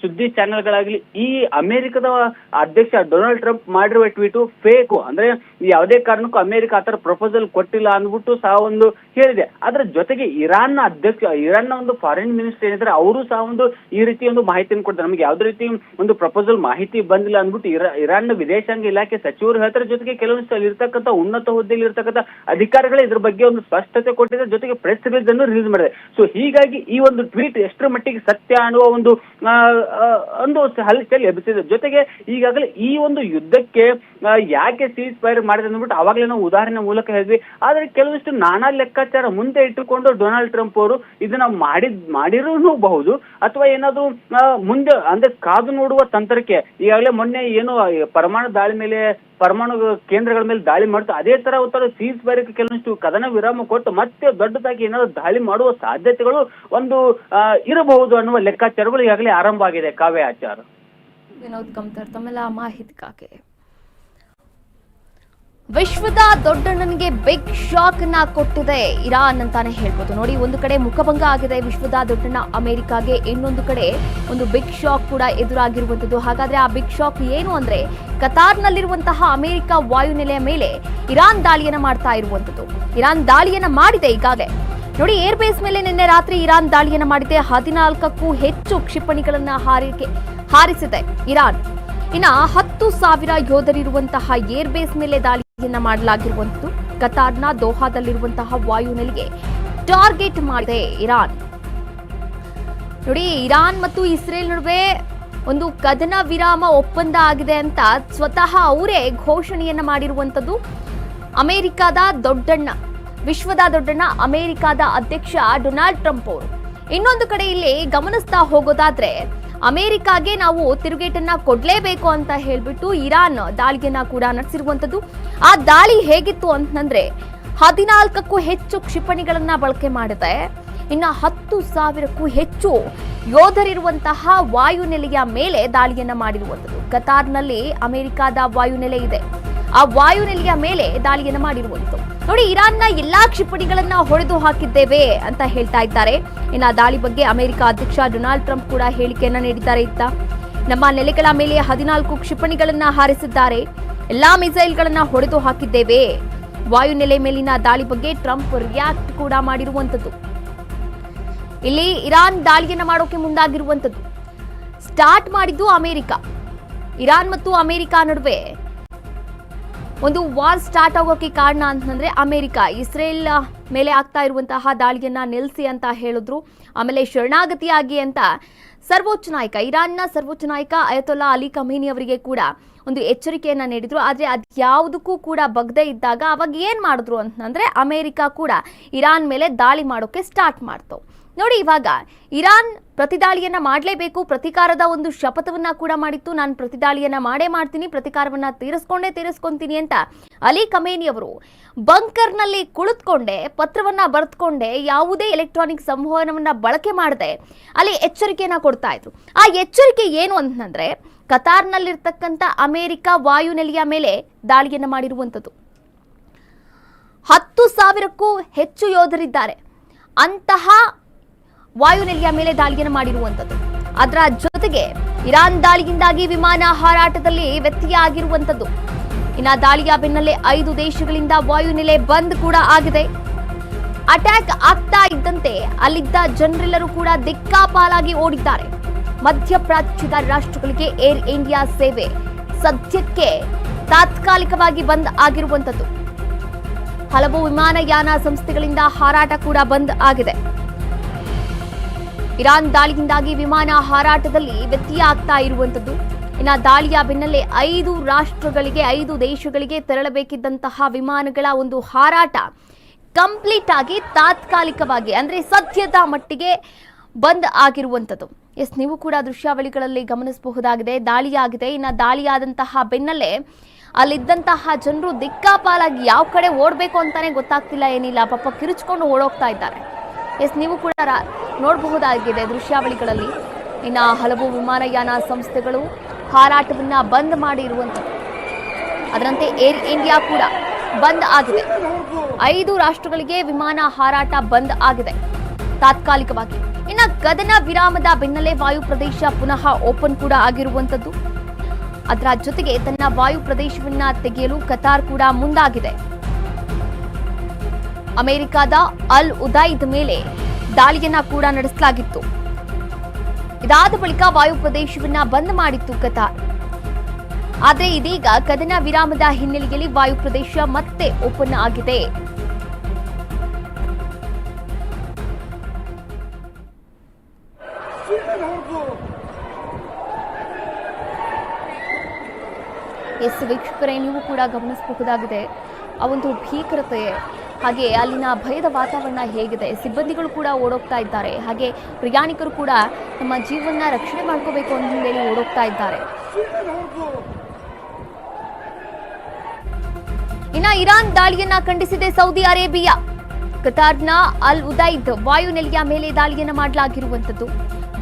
ಸುದ್ದಿ ಚಾನೆಲ್ಗಳಾಗ್ಲಿ, ಈ ಅಮೆರಿಕದ ಅಧ್ಯಕ್ಷ ಡೊನಾಲ್ಡ್ ಟ್ರಂಪ್ ಮಾಡಿರುವ ಟ್ವೀಟು ಫೇಕು. ಅಂದ್ರೆ ಯಾವುದೇ ಕಾರಣಕ್ಕೂ ಅಮೆರಿಕ ಆತರ ಪ್ರಪೋಸಲ್ ಕೊಟ್ಟಿಲ್ಲ ಅಂದ್ಬಿಟ್ಟು ಸಹ ಒಂದು ಹೇಳಿದೆ. ಅದರ ಜೊತೆಗೆ ಇರಾನ್ನ ಅಧ್ಯಕ್ಷ, ಇರಾನ್ನ ಒಂದು ಫಾರಿನ್ ಮಿನಿಸ್ಟರ್ ಏನಿದ್ರೆ ಅವರು ಸಹ ಒಂದು ಈ ರೀತಿ ಒಂದು ಮಾಹಿತಿಯನ್ನು ಕೊಡ್ತಾರೆ. ನಮಗೆ ಯಾವುದೇ ಯಾವುದೇ ರೀತಿ ಒಂದು ಪ್ರಪೋಸಲ್ ಮಾಹಿತಿ ಬಂದಿಲ್ಲ ಅಂದ್ಬಿಟ್ಟು ಇರಾ, ಇರಾನ್ನ ವಿದೇಶಾಂಗ ಇಲಾಖೆ ಸಚಿವರು ಹೇಳ್ತಾರೆ. ಜೊತೆಗೆ ಅಲ್ಲಿ ಇರ್ತಕ್ಕಂಥ ಉನ್ನತ ಹುದ್ದೆಯಲ್ಲಿ ಇರ್ತಕ್ಕಂಥ ಅಧಿಕಾರಿಗಳೇ ಇದ್ರ ಬಗ್ಗೆ ಒಂದು ಸ್ಪಷ್ಟತೆ ಕೊಟ್ಟಿದ್ದಾರೆ. ಜೊತೆಗೆ ಪ್ರೆಸ್ ರಿಲೀಸ್ ಅನ್ನು ರಿಲೀಸ್ ಮಾಡಿದೆ ಸೊ ಹೀಗಾಗಿ ಈ ಒಂದು ಟ್ವೀಟ್ ಎಷ್ಟರ ಮಟ್ಟಿಗೆ ಸತ್ಯ ಅನ್ನುವ ಒಂದು ಒಂದು ಹಲಚಲ್ ಎಬ್ಬಿಸಿದೆ. ಜೊತೆಗೆ ಈಗಾಗಲೇ ಈ ಒಂದು ಯುದ್ಧಕ್ಕೆ ಯಾಕೆ ಸೀಸ್ ಫೈರ್ ಮಾಡಿದೆ ಅಂದ್ಬಿಟ್ಟು ಅವಾಗಲೇ ನಾವು ಉದಾಹರಣೆ ಮೂಲಕ ಹೇಳಿದ್ವಿ. ಆದ್ರೆ ಕೆಲವಷ್ಟು ನಾನಾ ಲೆಕ್ಕಾಚಾರ ಮುಂದೆ ಇಟ್ಟುಕೊಂಡು ಡೊನಾಲ್ಡ್ ಟ್ರಂಪ್ ಅವರು ಇದನ್ನ ಮಾಡಿದ್ ಮಾಡಿರಬಹುದು ಅಥವಾ ಏನಾದ್ರು ಮುಂದೆ, ಅಂದ್ರೆ ಕಾದು ನೋಡುವ ತಂತ್ರಕ್ಕೆ ಈಗಾಗಲೇ ಮೊನ್ನೆ ಏನು ಪರಮಾಣು ದಾಳಿ ಮೇಲೆ, ಪರಮಾಣು ಕೇಂದ್ರಗಳ ಮೇಲೆ ದಾಳಿ ಮಾಡ್ತಾ, ಅದೇ ತರ ಉತ್ತರ ಸೀಸ್ ಫೈರ್ಗೆ ಕೆಲವೊಂದಿಷ್ಟು ಕದನ ವಿರಾಮ ಕೊಟ್ಟು ಮತ್ತೆ ದೊಡ್ಡದಾಗಿ ಏನಾದ್ರು ದಾಳಿ ಮಾಡುವ ಸಾಧ್ಯತೆಗಳು ಒಂದು ಇರಬಹುದು ಅನ್ನುವ ಲೆಕ್ಕಾಚಾರಗಳು ಈಗಾಗಲೇ ಆರಂಭ ಆಗಿದೆ ಕಾವ್ಯ ಆಚಾರ. ವಿನೋದ್ ಕಮ್ತರ್, ತಮ್ಮೆಲ್ಲ ಮಾಹಿತಿಗಾಗಿ ವಿಶ್ವದ ದೊಡ್ಡಣ್ಣನಿಗೆ ಬಿಗ್ ಶಾಕ್ನ ಕೊಟ್ಟಿದೆ. ಇರಾನ್ ಅಂತಾನೆ ಹೇಳ್ಬೋದು. ನೋಡಿ, ಒಂದು ಕಡೆ ಮುಖಭಂಗ ಆಗಿದೆ ವಿಶ್ವದ ದೊಡ್ಡಣ್ಣ ಅಮೆರಿಕಾಗೆ, ಇನ್ನೊಂದು ಕಡೆ ಒಂದು ಬಿಗ್ ಶಾಕ್ ಕೂಡ ಎದುರಾಗಿರುವಂತದ್ದು ಹಾಗಾದ್ರೆ ಆ ಬಿಗ್ ಶಾಕ್ ಏನು ಅಂದ್ರೆ, ಕತಾರ್ನಲ್ಲಿರುವಂತಹ ಅಮೆರಿಕ ವಾಯುನೆಲೆಯ ಮೇಲೆ ಇರಾನ್ ದಾಳಿಯನ್ನ ಮಾಡ್ತಾ ಇರುವಂತದ್ದು ಇರಾನ್ ದಾಳಿಯನ್ನ ಮಾಡಿದೆ ಈಗಾಗಲೇ. ನೋಡಿ ಏರ್ ಬೇಸ್ ಮೇಲೆ ನಿನ್ನೆ ರಾತ್ರಿ ಇರಾನ್ ದಾಳಿಯನ್ನ ಮಾಡಿದೆ. ಹದಿನಾಲ್ಕಕ್ಕೂ ಹೆಚ್ಚು ಕ್ಷಿಪಣಿಗಳನ್ನ ಹಾರಿಕೆ, ಹಾರಿಸಿದೆ ಇರಾನ್. ಇನ್ನ ಹತ್ತು ಸಾವಿರ ಯೋಧರಿರುವಂತಹ ಏರ್ ಬೇಸ್ ಮೇಲೆ ದಾಳಿಯನ್ನ ಮಾಡಲಾಗಿರುವಂತದ್ದು. ಕತಾರ್ನ ದೋಹಾದಲ್ಲಿರುವಂತಹ ವಾಯುನೆಲೆಗೆ ಟಾರ್ಗೆಟ್ ಮಾಡಿದೆ ಇರಾನ್. ನೋಡಿ, ಇರಾನ್ ಮತ್ತು ಇಸ್ರೇಲ್ ನಡುವೆ ಒಂದು ಕದನ ವಿರಾಮ ಒಪ್ಪಂದ ಆಗಿದೆ ಅಂತ ಸ್ವತಃ ಅವರೇ ಘೋಷಣೆಯನ್ನ ಮಾಡಿರುವಂತದ್ದು. ಅಮೆರಿಕದ ದೊಡ್ಡಣ್ಣ, ವಿಶ್ವದ ದೊಡ್ಡಣ್ಣ, ಅಮೆರಿಕದ ಅಧ್ಯಕ್ಷ ಡೊನಾಲ್ಡ್ ಟ್ರಂಪ್ ಅವರು. ಇನ್ನೊಂದು ಕಡೆ ಇಲ್ಲಿ ಗಮನಿಸ್ತಾ ಹೋಗೋದಾದ್ರೆ ಅಮೆರಿಕಾಗೆ ನಾವು ತಿರುಗೇಟನ್ನ ಕೊಡ್ಲೇಬೇಕು ಅಂತ ಹೇಳ್ಬಿಟ್ಟು ಇರಾನ್ ದಾಳಿಯನ್ನ ಕೂಡ ನಡೆಸಿರುವಂಥದ್ದು. ಆ ದಾಳಿ ಹೇಗಿತ್ತು ಅಂತಂದ್ರೆ ಹದಿನಾಲ್ಕಕ್ಕೂ ಹೆಚ್ಚು ಕ್ಷಿಪಣಿಗಳನ್ನ ಬಳಕೆ ಮಾಡಿದೆ. ಇನ್ನು ಹತ್ತು ಸಾವಿರಕ್ಕೂ ಹೆಚ್ಚು ಯೋಧರಿರುವಂತಹ ವಾಯುನೆಲೆಯ ಮೇಲೆ ದಾಳಿಯನ್ನ ಮಾಡಿರುವಂಥದ್ದು. ಕತಾರ್ನಲ್ಲಿ ಅಮೆರಿಕದ ವಾಯುನೆಲೆ ಇದೆ. ಆ ವಾಯುನೆಲೆಯ ಮೇಲೆ ದಾಳಿಯನ್ನು ಮಾಡಿರುವಂಥದ್ದು ನೋಡಿ, ಇರಾನ್ನ ಎಲ್ಲಾ ಕ್ಷಿಪಣಿಗಳನ್ನ ಹೊಡೆದು ಹಾಕಿದ್ದೇವೆ ಅಂತ ಹೇಳ್ತಾ ಇದ್ದಾರೆ. ಇನ್ನು ದಾಳಿ ಬಗ್ಗೆ ಅಮೆರಿಕ ಅಧ್ಯಕ್ಷ ಡೊನಾಲ್ಡ್ ಟ್ರಂಪ್ ಕೂಡ ಹೇಳಿಕೆಯನ್ನ ನೀಡಿದ್ದಾರೆ ಇತ್ತ. ನಮ್ಮ ನೆಲೆಗಳ ಮೇಲೆ ಹದಿನಾಲ್ಕು ಕ್ಷಿಪಣಿಗಳನ್ನ ಹಾರಿಸಿದ್ದಾರೆ. ಎಲ್ಲಾ ಮಿಸೈಲ್ಗಳನ್ನ ಹೊಡೆದು ಹಾಕಿದ್ದೇವೆ. ವಾಯುನೆಲೆ ಮೇಲಿನ ದಾಳಿ ಬಗ್ಗೆ ಟ್ರಂಪ್ ರಿಯಾಕ್ಟ್ ಕೂಡ ಮಾಡಿರುವಂಥದ್ದು ಇಲ್ಲಿ ಇರಾನ್ ದಾಳಿಯನ್ನ ಮಾಡೋಕೆ ಮುಂದಾಗಿರುವಂಥದ್ದು ಸ್ಟಾರ್ಟ್ ಮಾಡಿದ್ದು ಅಮೆರಿಕ. ಇರಾನ್ ಮತ್ತು ಅಮೆರಿಕ ನಡುವೆ ಒಂದು ವಾರ್ ಸ್ಟಾರ್ಟ್ ಆಗೋಕೆ ಕಾರಣ ಅಂತಂದ್ರೆ ಅಮೆರಿಕ, ಇಸ್ರೇಲ್ ಮೇಲೆ ಆಗ್ತಾ ಇರುವಂತಹ ದಾಳಿಯನ್ನ ನಿಲ್ಲಿಸಿ ಅಂತ ಹೇಳಿದ್ರು. ಆಮೇಲೆ ಶರಣಾಗತಿಯಾಗಿ ಅಂತ ಸರ್ವೋಚ್ಚ ನಾಯಕ, ಇರಾನ್ನ ಸರ್ವೋಚ್ಚ ನಾಯಕ ಅಯತೊಲ್ಲಾ ಅಲಿ ಖಮೇನಿ ಅವರಿಗೆ ಕೂಡ ಒಂದು ಎಚ್ಚರಿಕೆಯನ್ನ ನೀಡಿದ್ರು. ಆದ್ರೆ ಅದ್ಯಾವುದಕ್ಕೂ ಕೂಡ ಬಗ್ದೇ ಇದ್ದಾಗ ಅವಾಗ ಏನ್ ಮಾಡಿದ್ರು ಅಂತಂದ್ರೆ ಅಮೆರಿಕ ಕೂಡ ಇರಾನ್ ಮೇಲೆ ದಾಳಿ ಮಾಡೋಕೆ ಸ್ಟಾರ್ಟ್ ಮಾಡ್ತು. ನೋಡಿ, ಇವಾಗ ಇರಾನ್ ಪ್ರತಿದಾಳಿಯನ್ನ ಮಾಡಲೇಬೇಕು, ಪ್ರತಿಕಾರದ ಒಂದು ಶಪಥವನ್ನ ಕೂಡ ಮಾಡಿತ್ತು. ನಾನು ಪ್ರತಿದಾಳಿಯನ್ನ ಮಾಡೇ ಮಾಡ್ತೀನಿ, ಪ್ರತಿಕಾರವನ್ನ ತೀರಿಸ್ಕೊಂಡೇ ತೀರಿಸ್ಕೊಂತೀನಿ ಅಂತ ಅಲಿ ಕಮೇನಿ ಅವರು ಬಂಕರ್ನಲ್ಲಿ ಕುಳಿತುಕೊಂಡೆ, ಪತ್ರವನ್ನ ಬರೆದುಕೊಂಡೆ, ಯಾವುದೇ ಎಲೆಕ್ಟ್ರಾನಿಕ್ ಸಂವಹನವನ್ನ ಬಳಕೆ ಮಾಡದೆ, ಅಲ್ಲಿ ಎಚ್ಚರಿಕೆಯನ್ನ ಕೊಡ್ತಾ ಇದ್ರು. ಆ ಎಚ್ಚರಿಕೆ ಏನು ಅಂತಂದ್ರೆ, ಕತಾರ್ನಲ್ಲಿರ್ತಕ್ಕಂಥ ಅಮೆರಿಕ ವಾಯುನೆಲೆಯ ಮೇಲೆ ದಾಳಿಯನ್ನ ಮಾಡಿರುವಂಥದ್ದು. ಹತ್ತು ಸಾವಿರಕ್ಕೂ ಹೆಚ್ಚು ಯೋಧರಿದ್ದಾರೆ. ಅಂತಹ ವಾಯುನೆಲೆಯ ಮೇಲೆ ದಾಳಿಯನ್ನು ಮಾಡಿರುವಂಥದ್ದು. ಅದರ ಜೊತೆಗೆ ಇರಾನ್ ದಾಳಿಯಿಂದಾಗಿ ವಿಮಾನ ಹಾರಾಟದಲ್ಲಿ ವ್ಯತ್ಯಯ ಆಗಿರುವಂಥದ್ದು ಇನ್ನ ದಾಳಿಯ ಬೆನ್ನಲ್ಲೇ ಐದು ದೇಶಗಳಿಂದ ವಾಯುನೆಲೆ ಬಂದ್ ಕೂಡ ಆಗಿದೆ. ಅಟ್ಯಾಕ್ ಆಗ್ತಾ ಇದ್ದಂತೆ ಅಲ್ಲಿದ್ದ ಜನರೆಲ್ಲರೂ ಕೂಡ ದಿಕ್ಕಾಪಾಲಾಗಿ ಓಡಿದ್ದಾರೆ. ಮಧ್ಯಪ್ರಾಚ್ಯದ ರಾಷ್ಟ್ರಗಳಿಗೆ ಏರ್ ಇಂಡಿಯಾ ಸೇವೆ ಸದ್ಯಕ್ಕೆ ತಾತ್ಕಾಲಿಕವಾಗಿ ಬಂದ್ ಆಗಿರುವಂಥದ್ದು. ಹಲವು ವಿಮಾನಯಾನ ಸಂಸ್ಥೆಗಳಿಂದ ಹಾರಾಟ ಕೂಡ ಬಂದ್ ಆಗಿದೆ. ಇರಾನ್ ದಾಳಿಯಿಂದಾಗಿ ವಿಮಾನ ಹಾರಾಟದಲ್ಲಿ ವ್ಯತ್ಯಯ ಆಗ್ತಾ ಇರುವಂಥದ್ದು. ಇನ್ನು ದಾಳಿಯ ಬೆನ್ನಲ್ಲೇ ಐದು ರಾಷ್ಟ್ರಗಳಿಗೆ, ಐದು ದೇಶಗಳಿಗೆ ತೆರಳಬೇಕಿದ್ದಂತಹ ವಿಮಾನಗಳ ಒಂದು ಹಾರಾಟ ಕಂಪ್ಲೀಟ್ ಆಗಿ ತಾತ್ಕಾಲಿಕವಾಗಿ, ಅಂದ್ರೆ ಸದ್ಯದ ಮಟ್ಟಿಗೆ ಬಂದ್ ಆಗಿರುವಂಥದ್ದು. ಎಸ್, ನೀವು ಕೂಡ ದೃಶ್ಯಾವಳಿಗಳಲ್ಲಿ ಗಮನಿಸಬಹುದಾಗಿದೆ, ದಾಳಿಯಾಗಿದೆ. ಇನ್ನು ದಾಳಿಯಾದಂತಹ ಬೆನ್ನಲ್ಲೇ ಅಲ್ಲಿದ್ದಂತಹ ಜನರು ದಿಕ್ಕಾಪಾಲಾಗಿ ಯಾವ ಕಡೆ ಓಡಬೇಕು ಅಂತಾನೆ ಗೊತ್ತಾಗ್ತಿಲ್ಲ ಏನಿಲ್ಲ. ಪಾಪ ಕಿರುಚ್ಕೊಂಡು ಓಡೋಗ್ತಾ ಇದ್ದಾರೆ. ಎಸ್, ನೀವು ಕೂಡ ನೋಡಬಹುದಾಗಿದೆ ದೃಶ್ಯಾವಳಿಗಳಲ್ಲಿ. ಇನ್ನು ಹಲವು ವಿಮಾನಯಾನ ಸಂಸ್ಥೆಗಳು ಹಾರಾಟವನ್ನು ಬಂದ್ ಮಾಡಿರುವಂಥದ್ದು. ಅದರಂತೆ ಏರ್ ಇಂಡಿಯಾ ಕೂಡ ಬಂದ್ ಆಗಿದೆ. ಐದು ರಾಷ್ಟ್ರಗಳಿಗೆ ವಿಮಾನ ಹಾರಾಟ ಬಂದ್ ಆಗಿದೆ. ತಾತ್ಕಾಲಿಕವಾಗಿ. ಇನ್ನ ಗದನ ವಿರಾಮದ ಬೆನ್ನಲ್ಲೇ ವಾಯು ಪ್ರದೇಶ ಪುನಃ ಓಪನ್ ಕೂಡ ಆಗಿರುವಂತದ್ದು ಅದರ ಜೊತೆಗೆ ತನ್ನ ವಾಯು ಪ್ರದೇಶವನ್ನ ತೆಗೆಯಲು ಕತಾರ್ ಕೂಡ ಮುಂದಾಗಿದೆ. ಅಮೆರಿಕದ ಅಲ್ ಉದೈದ್ ಮೇಲೆ ದಾಳಿಯನ್ನ ಕೂಡ ನಡೆಸಲಾಗಿತ್ತು. ಇದಾದ ಬಳಿಕ ವಾಯು ಪ್ರದೇಶವನ್ನ ಬಂದ್ ಮಾಡಿತ್ತು ಕತಾರ್ ಆದರೆ ಇದೀಗ ಕದನ ವಿರಾಮದ ಹಿನ್ನೆಲೆಯಲ್ಲಿ ವಾಯು ಪ್ರದೇಶ ಮತ್ತೆ ಓಪನ್ ಆಗಿದೆ. ಎಸ್ ವೀಕ್ಷಕರೇ, ನೀವು ಕೂಡ ಗಮನಿಸಬಹುದಾಗಿದೆ, ಆ ಒಂದು ಭೀಕರತೆ ಹಾಗೆ ಅಲ್ಲಿನ ಭಯದ ವಾತಾವರಣ ಹೇಗಿದೆ? ಸಿಬ್ಬಂದಿಗಳು ಕೂಡ ಓಡೋಗ್ತಾ ಇದ್ದಾರೆ. ಹಾಗೆ ಪ್ರಯಾಣಿಕರು ಕೂಡ ತಮ್ಮ ಜೀವನ ರಕ್ಷಣೆ ಮಾಡ್ಕೋಬೇಕು ಅಂತ ಹೇಳಿ ಓಡೋಗ್ತಾ ಇದ್ದಾರೆ. ಇನ್ನ ಇರಾನ್ ದಾಳಿಯನ್ನ ಖಂಡಿಸಿದೆ ಸೌದಿ ಅರೇಬಿಯಾ. ಕತಾರ್ನ ಅಲ್ ಉದೈದ್ ವಾಯುನೆಲೆಯ ಮೇಲೆ ದಾಳಿಯನ್ನ ಮಾಡಲಾಗಿರುವಂತದ್ದು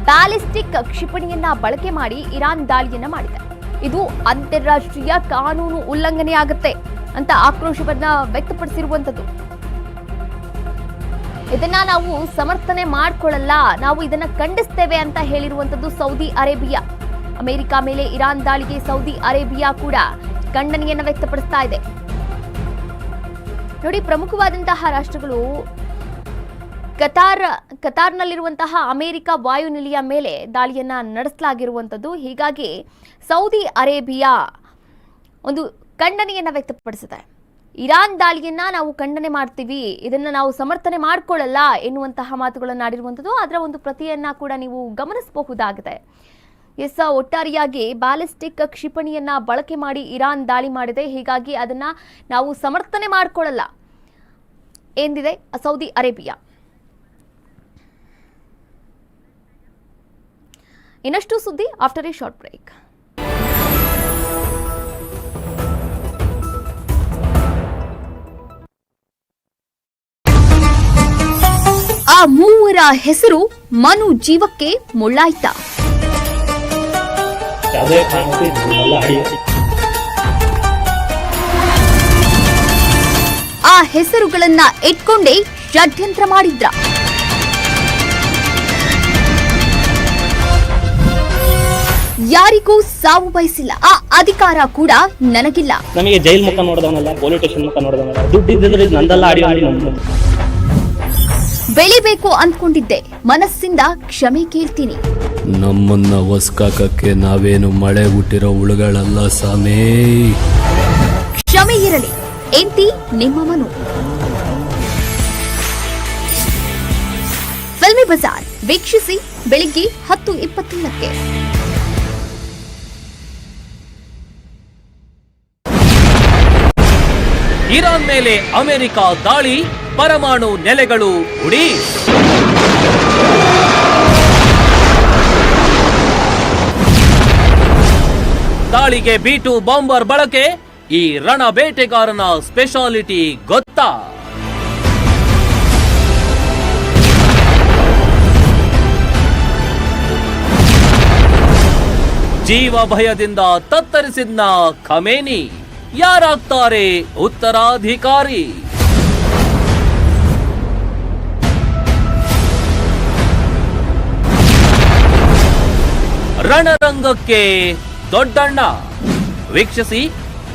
ಬ್ಯಾಲಿಸ್ಟಿಕ್ ಕ್ಷಿಪಣಿಯನ್ನ ಬಳಕೆ ಮಾಡಿ ಇರಾನ್ ದಾಳಿಯನ್ನ ಮಾಡಿದೆ. ಇದು ಅಂತಾರಾಷ್ಟ್ರೀಯ ಕಾನೂನು ಉಲ್ಲಂಘನೆಯಾಗುತ್ತೆ ಅಂತ ಆಕ್ರೋಶವನ್ನ ವ್ಯಕ್ತಪಡಿಸಿರುವಂತದ್ದು ಇದನ್ನ ನಾವು ಸಮರ್ಥನೆ ಮಾಡಿಕೊಳ್ಳಲ್ಲ, ನಾವು ಇದನ್ನ ಖಂಡಿಸ್ತೇವೆ ಅಂತ ಹೇಳಿರುವಂತದ್ದು ಸೌದಿ ಅರೇಬಿಯಾ. ಅಮೆರಿಕ ಮೇಲೆ ಇರಾನ್ ದಾಳಿಗೆ ಸೌದಿ ಅರೇಬಿಯಾ ಕೂಡ ಖಂಡನೆಯನ್ನು ವ್ಯಕ್ತಪಡಿಸ್ತಾ ಇದೆ. ನೋಡಿ, ಪ್ರಮುಖವಾದಂತಹ ರಾಷ್ಟ್ರಗಳು ಕತಾರ್, ಕತಾರ್ನಲ್ಲಿರುವಂತಹ ಅಮೆರಿಕ ವಾಯುನೆಲೆಯ ಮೇಲೆ ದಾಳಿಯನ್ನ ನಡೆಸಲಾಗಿರುವಂಥದ್ದು ಹೀಗಾಗಿ ಸೌದಿ ಅರೇಬಿಯಾ ಒಂದು ಖಂಡನೆಯನ್ನು ವ್ಯಕ್ತಪಡಿಸಿದೆ ಇರಾನ್ ದಾಳಿಯನ್ನ ನಾವು ಖಂಡನೆ ಮಾಡ್ತೀವಿ. ಇದನ್ನ ನಾವು ಸಮರ್ಥನೆ ಮಾಡ್ಕೊಳ್ಳಲ್ಲ ಎನ್ನುವಂತಹ ಮಾತುಗಳನ್ನು ಆಡಿರುವಂಥದ್ದು. ಅದರ ಒಂದು ಪ್ರತಿಯನ್ನ ಕೂಡ ನೀವು ಗಮನಿಸಬಹುದಾಗಿದೆ. ಎಸ್, ಒಟ್ಟಾರೆಯಾಗಿ ಬ್ಯಾಲಿಸ್ಟಿಕ್ ಕ್ಷಿಪಣಿಯನ್ನ ಬಳಕೆ ಮಾಡಿ ಇರಾನ್ ದಾಳಿ ಮಾಡಿದೆ. ಹೀಗಾಗಿ ಅದನ್ನ ನಾವು ಸಮರ್ಥನೆ ಮಾಡ್ಕೊಳ್ಳಲ್ಲ ಎಂದಿದೆ ಸೌದಿ ಅರೇಬಿಯಾ. ಇನ್ನಷ್ಟು ಸುದ್ದಿ ಆಫ್ಟರ್ ಎ ಶಾರ್ಟ್ ಬ್ರೇಕ್. ಆ ಮೂವರ ಹೆಸರು ಮನು ಜೀವಕ್ಕೆ ಮುಳ್ಳಾಯ್ತ. ಆ ಹೆಸರುಗಳನ್ನ ಇಟ್ಕೊಂಡೇ ಷಡ್ಯಂತ್ರ ಮಾಡಿದ್ರ. ಯಾರಿಗೂ ಸಾವು ಬಯಸಿಲ್ಲ. ಆ ಅಧಿಕಾರ ಕೂಡ ನನಗಿಲ್ಲ. ನಮಗೆ ಜೈಲ್ ಮುಖ ನೋಡಿದವನಲ್ಲ ಪೊಲೀಸ್ ಸ್ಟೇಷನ್ ಮುಖ ನೋಡಿದವನಲ್ಲ ದುಡ್ಡು ಇದ್ದಿದ್ರೆ ನಂದಲ್ಲ ಆಡಿಯೋ ಬೆಳಿಬೇಕು ಅಂದ್ಕೊಂಡಿದ್ದೆ. ಮನಸ್ಸಿಂದ ಕ್ಷಮೆ ಕೇಳ್ತೀನಿ. ನಮ್ಮನ್ನ ಹೊಸ್ಕಾಕಕ್ಕೆ ನಾವೇನು ಮಳೆ ಹುಟ್ಟಿರೋ ಹುಳುಗಳಲ್ಲ ಸಾಮೇ ಕ್ಷಮೆ ಇರಲಿ. ಎಂತಿ ನಿಮ್ಮ ಮನು. ಫಿಲ್ಮಿ ಬಜಾರ್. ವೀಕ್ಷಿಸಿ ಬೆಳಿಗ್ಗೆ ಹತ್ತು ಇಪ್ಪತ್ತೊಂದಕ್ಕೆ. ಇರಾನ್ ಮೇಲೆ ಅಮೆರಿಕ ದಾಳಿ. ಪರಮಾಣು ನೆಲೆಗಳು ಉಡಿ ದಾಳಿಗೆ ಬೀಟು ಬಾಂಬರ್ ಬಳಕೆ, ಈ ರಣ ಬೇಟೆಗಾರನ ಸ್ಪೆಷಾಲಿಟಿ ಗೊತ್ತಾ? ಜೀವ ಭಯದಿಂದ ತತ್ತರಿಸಿದ್ನ ಖಮೇನಿ, ಯಾರಾಗ್ತಾರೆ ಉತ್ತರಾಧಿಕಾರಿ? ರಣರಂಗಕ್ಕೆ ದೊಡ್ಡಣ್ಣ. ವೀಕ್ಷಿಸಿ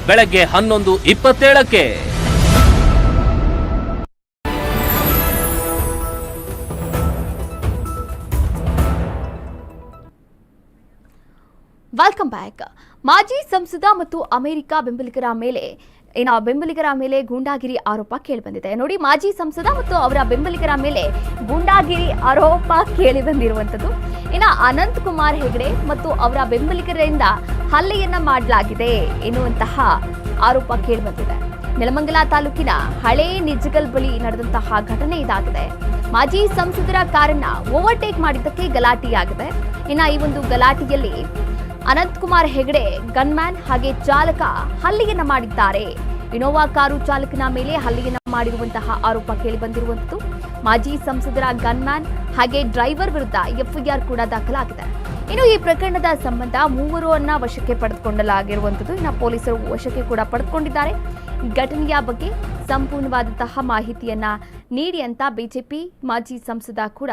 ಬೆಳಗ್ಗೆ ಹನ್ನೊಂದು ಇಪ್ಪತ್ತೇಳಕ್ಕೆ. ವೆಲ್ಕಮ್ ಬ್ಯಾಕ್ ಮಾಜಿ ಸಂಸದ ಮತ್ತು ಅಮೆರಿಕ ಬೆಂಬಲಿಗರ ಮೇಲೆ ಏನ ಬೆಂಬಲಿಗರ ಮೇಲೆ ಗೂಂಡಾಗಿರಿ ಆರೋಪ ಕೇಳಿಬಂದಿದೆ. ನೋಡಿ, ಮಾಜಿ ಸಂಸದ ಮತ್ತು ಅವರ ಬೆಂಬಲಿಗರ ಮೇಲೆ ಗೂಂಡಾಗಿರಿ ಆರೋಪ ಕೇಳಿ ಬಂದಿರುವಂಥದ್ದು ಇನ್ನು ಅನಂತ್ ಕುಮಾರ್ ಹೆಗಡೆ ಮತ್ತು ಅವರ ಬೆಂಬಲಿಗರಿಂದ ಹಲ್ಲೆಯನ್ನ ಮಾಡಲಾಗಿದೆ ಎನ್ನುವಂತಹ ಆರೋಪ ಕೇಳಿಬಂದಿದೆ. ನೆಲಮಂಗಲ ತಾಲೂಕಿನ ಹಳೇ ನಿಜ್ಜಗಲ್ ಬಳಿ ನಡೆದಂತಹ ಘಟನೆ ಇದಾಗಿದೆ. ಮಾಜಿ ಸಂಸದರ ಕಾರನ್ನ ಓವರ್ಟೇಕ್ ಮಾಡಿದ್ದಕ್ಕೆ ಗಲಾಟೆಯಾಗಿದೆ. ಇನ್ನ ಈ ಒಂದು ಗಲಾಟೆಯಲ್ಲಿ ಅನಂತ್ ಕುಮಾರ್ ಹೆಗಡೆ ಗನ್ಮ್ಯಾನ್ ಹಾಗೆ ಚಾಲಕ ಹಲ್ಲೆಯನ್ನ ಮಾಡಿದ್ದಾರೆ. ಇನೋವಾ ಕಾರು ಚಾಲಕನ ಮೇಲೆ ಹಲ್ಲೆಯನ್ನ ಮಾಡಿರುವಂತಹ ಆರೋಪ ಕೇಳಿ ಬಂದಿರುವಂತದ್ದು ಮಾಜಿ ಸಂಸದರ ಗನ್ಮ್ಯಾನ್ ಹಾಗೆ ಡ್ರೈವರ್ ವಿರುದ್ಧ ಎಫ್ಐಆರ್ ಕೂಡ ದಾಖಲಾಗಿದೆ. ಇನ್ನು ಈ ಪ್ರಕರಣದ ಸಂಬಂಧ ಮೂವರನ್ನ ವಶಕ್ಕೆ ಪಡೆದುಕೊಳ್ಳಲಾಗಿರುವಂತದ್ದು ಇನ್ನು ಪೊಲೀಸರು ವಶಕ್ಕೆ ಕೂಡ ಪಡೆದುಕೊಂಡಿದ್ದಾರೆ. ಘಟನೆಯ ಬಗ್ಗೆ ಸಂಪೂರ್ಣವಾದಂತಹ ಮಾಹಿತಿಯನ್ನ ನೀಡಿ ಅಂತ ಬಿಜೆಪಿ ಮಾಜಿ ಸಂಸದ ಕೂಡ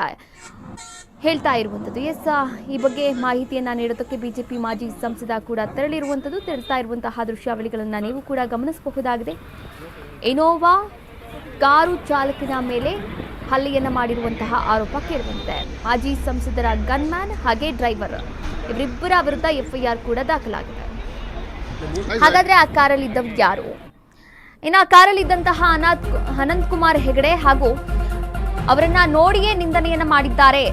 ಹೇಳ್ತಾ ಇರುವಂಥದ್ದು. ಎಸ್ ಈ ಬಗ್ಗೆ ಮಾಹಿತಿಯನ್ನ ನೀಡೋದಕ್ಕೆ ಬಿಜೆಪಿ ಮಾಜಿ ಸಂಸದ ಕೂಡ ತೆರಳಿರುವಂಥದ್ದು. ತೆರಳ್ತಾ ಇರುವಂತಹ ದೃಶ್ಯಾವಳಿಗಳನ್ನು ನೀವು ಕೂಡ ಗಮನಿಸಬಹುದಾಗಿದೆ. ಇನೋವಾ ಕಾರು ಚಾಲಕನ ಮೇಲೆ ಹಲ್ಲೆಯನ್ನ ಮಾಡಿರುವಂತಹ ಆರೋಪ ಕೇಳಿಬಂದಿದೆ. ಮಾಜಿ ಸಂಸದರ ಗನ್ಮ್ಯಾನ್ ಹಾಗೆ ಡ್ರೈವರ್. ಇವರಿಬ್ಬರ ವಿರುದ್ಧ ಎಫ್ಐಆರ್ ಕೂಡ ದಾಖಲಾಗಿದೆ. ಹಾಗಾದ್ರೆ ಆ ಕಾರಲ್ಲಿದ್ದವ್ರು ಯಾರು? ಇನ್ನು ಆ ಕಾರಲ್ಲಿದ್ದಂತಹ ಅನಾಥ್ ಅನಂತ್ ಕುಮಾರ್ ಹೆಗಡೆ ಹಾಗೂ ಅವರನ್ನ ನೋಡಿಯೇ ನಿಂದನೆಯನ್ನ ಮಾಡಿದ್ದಾರೆ.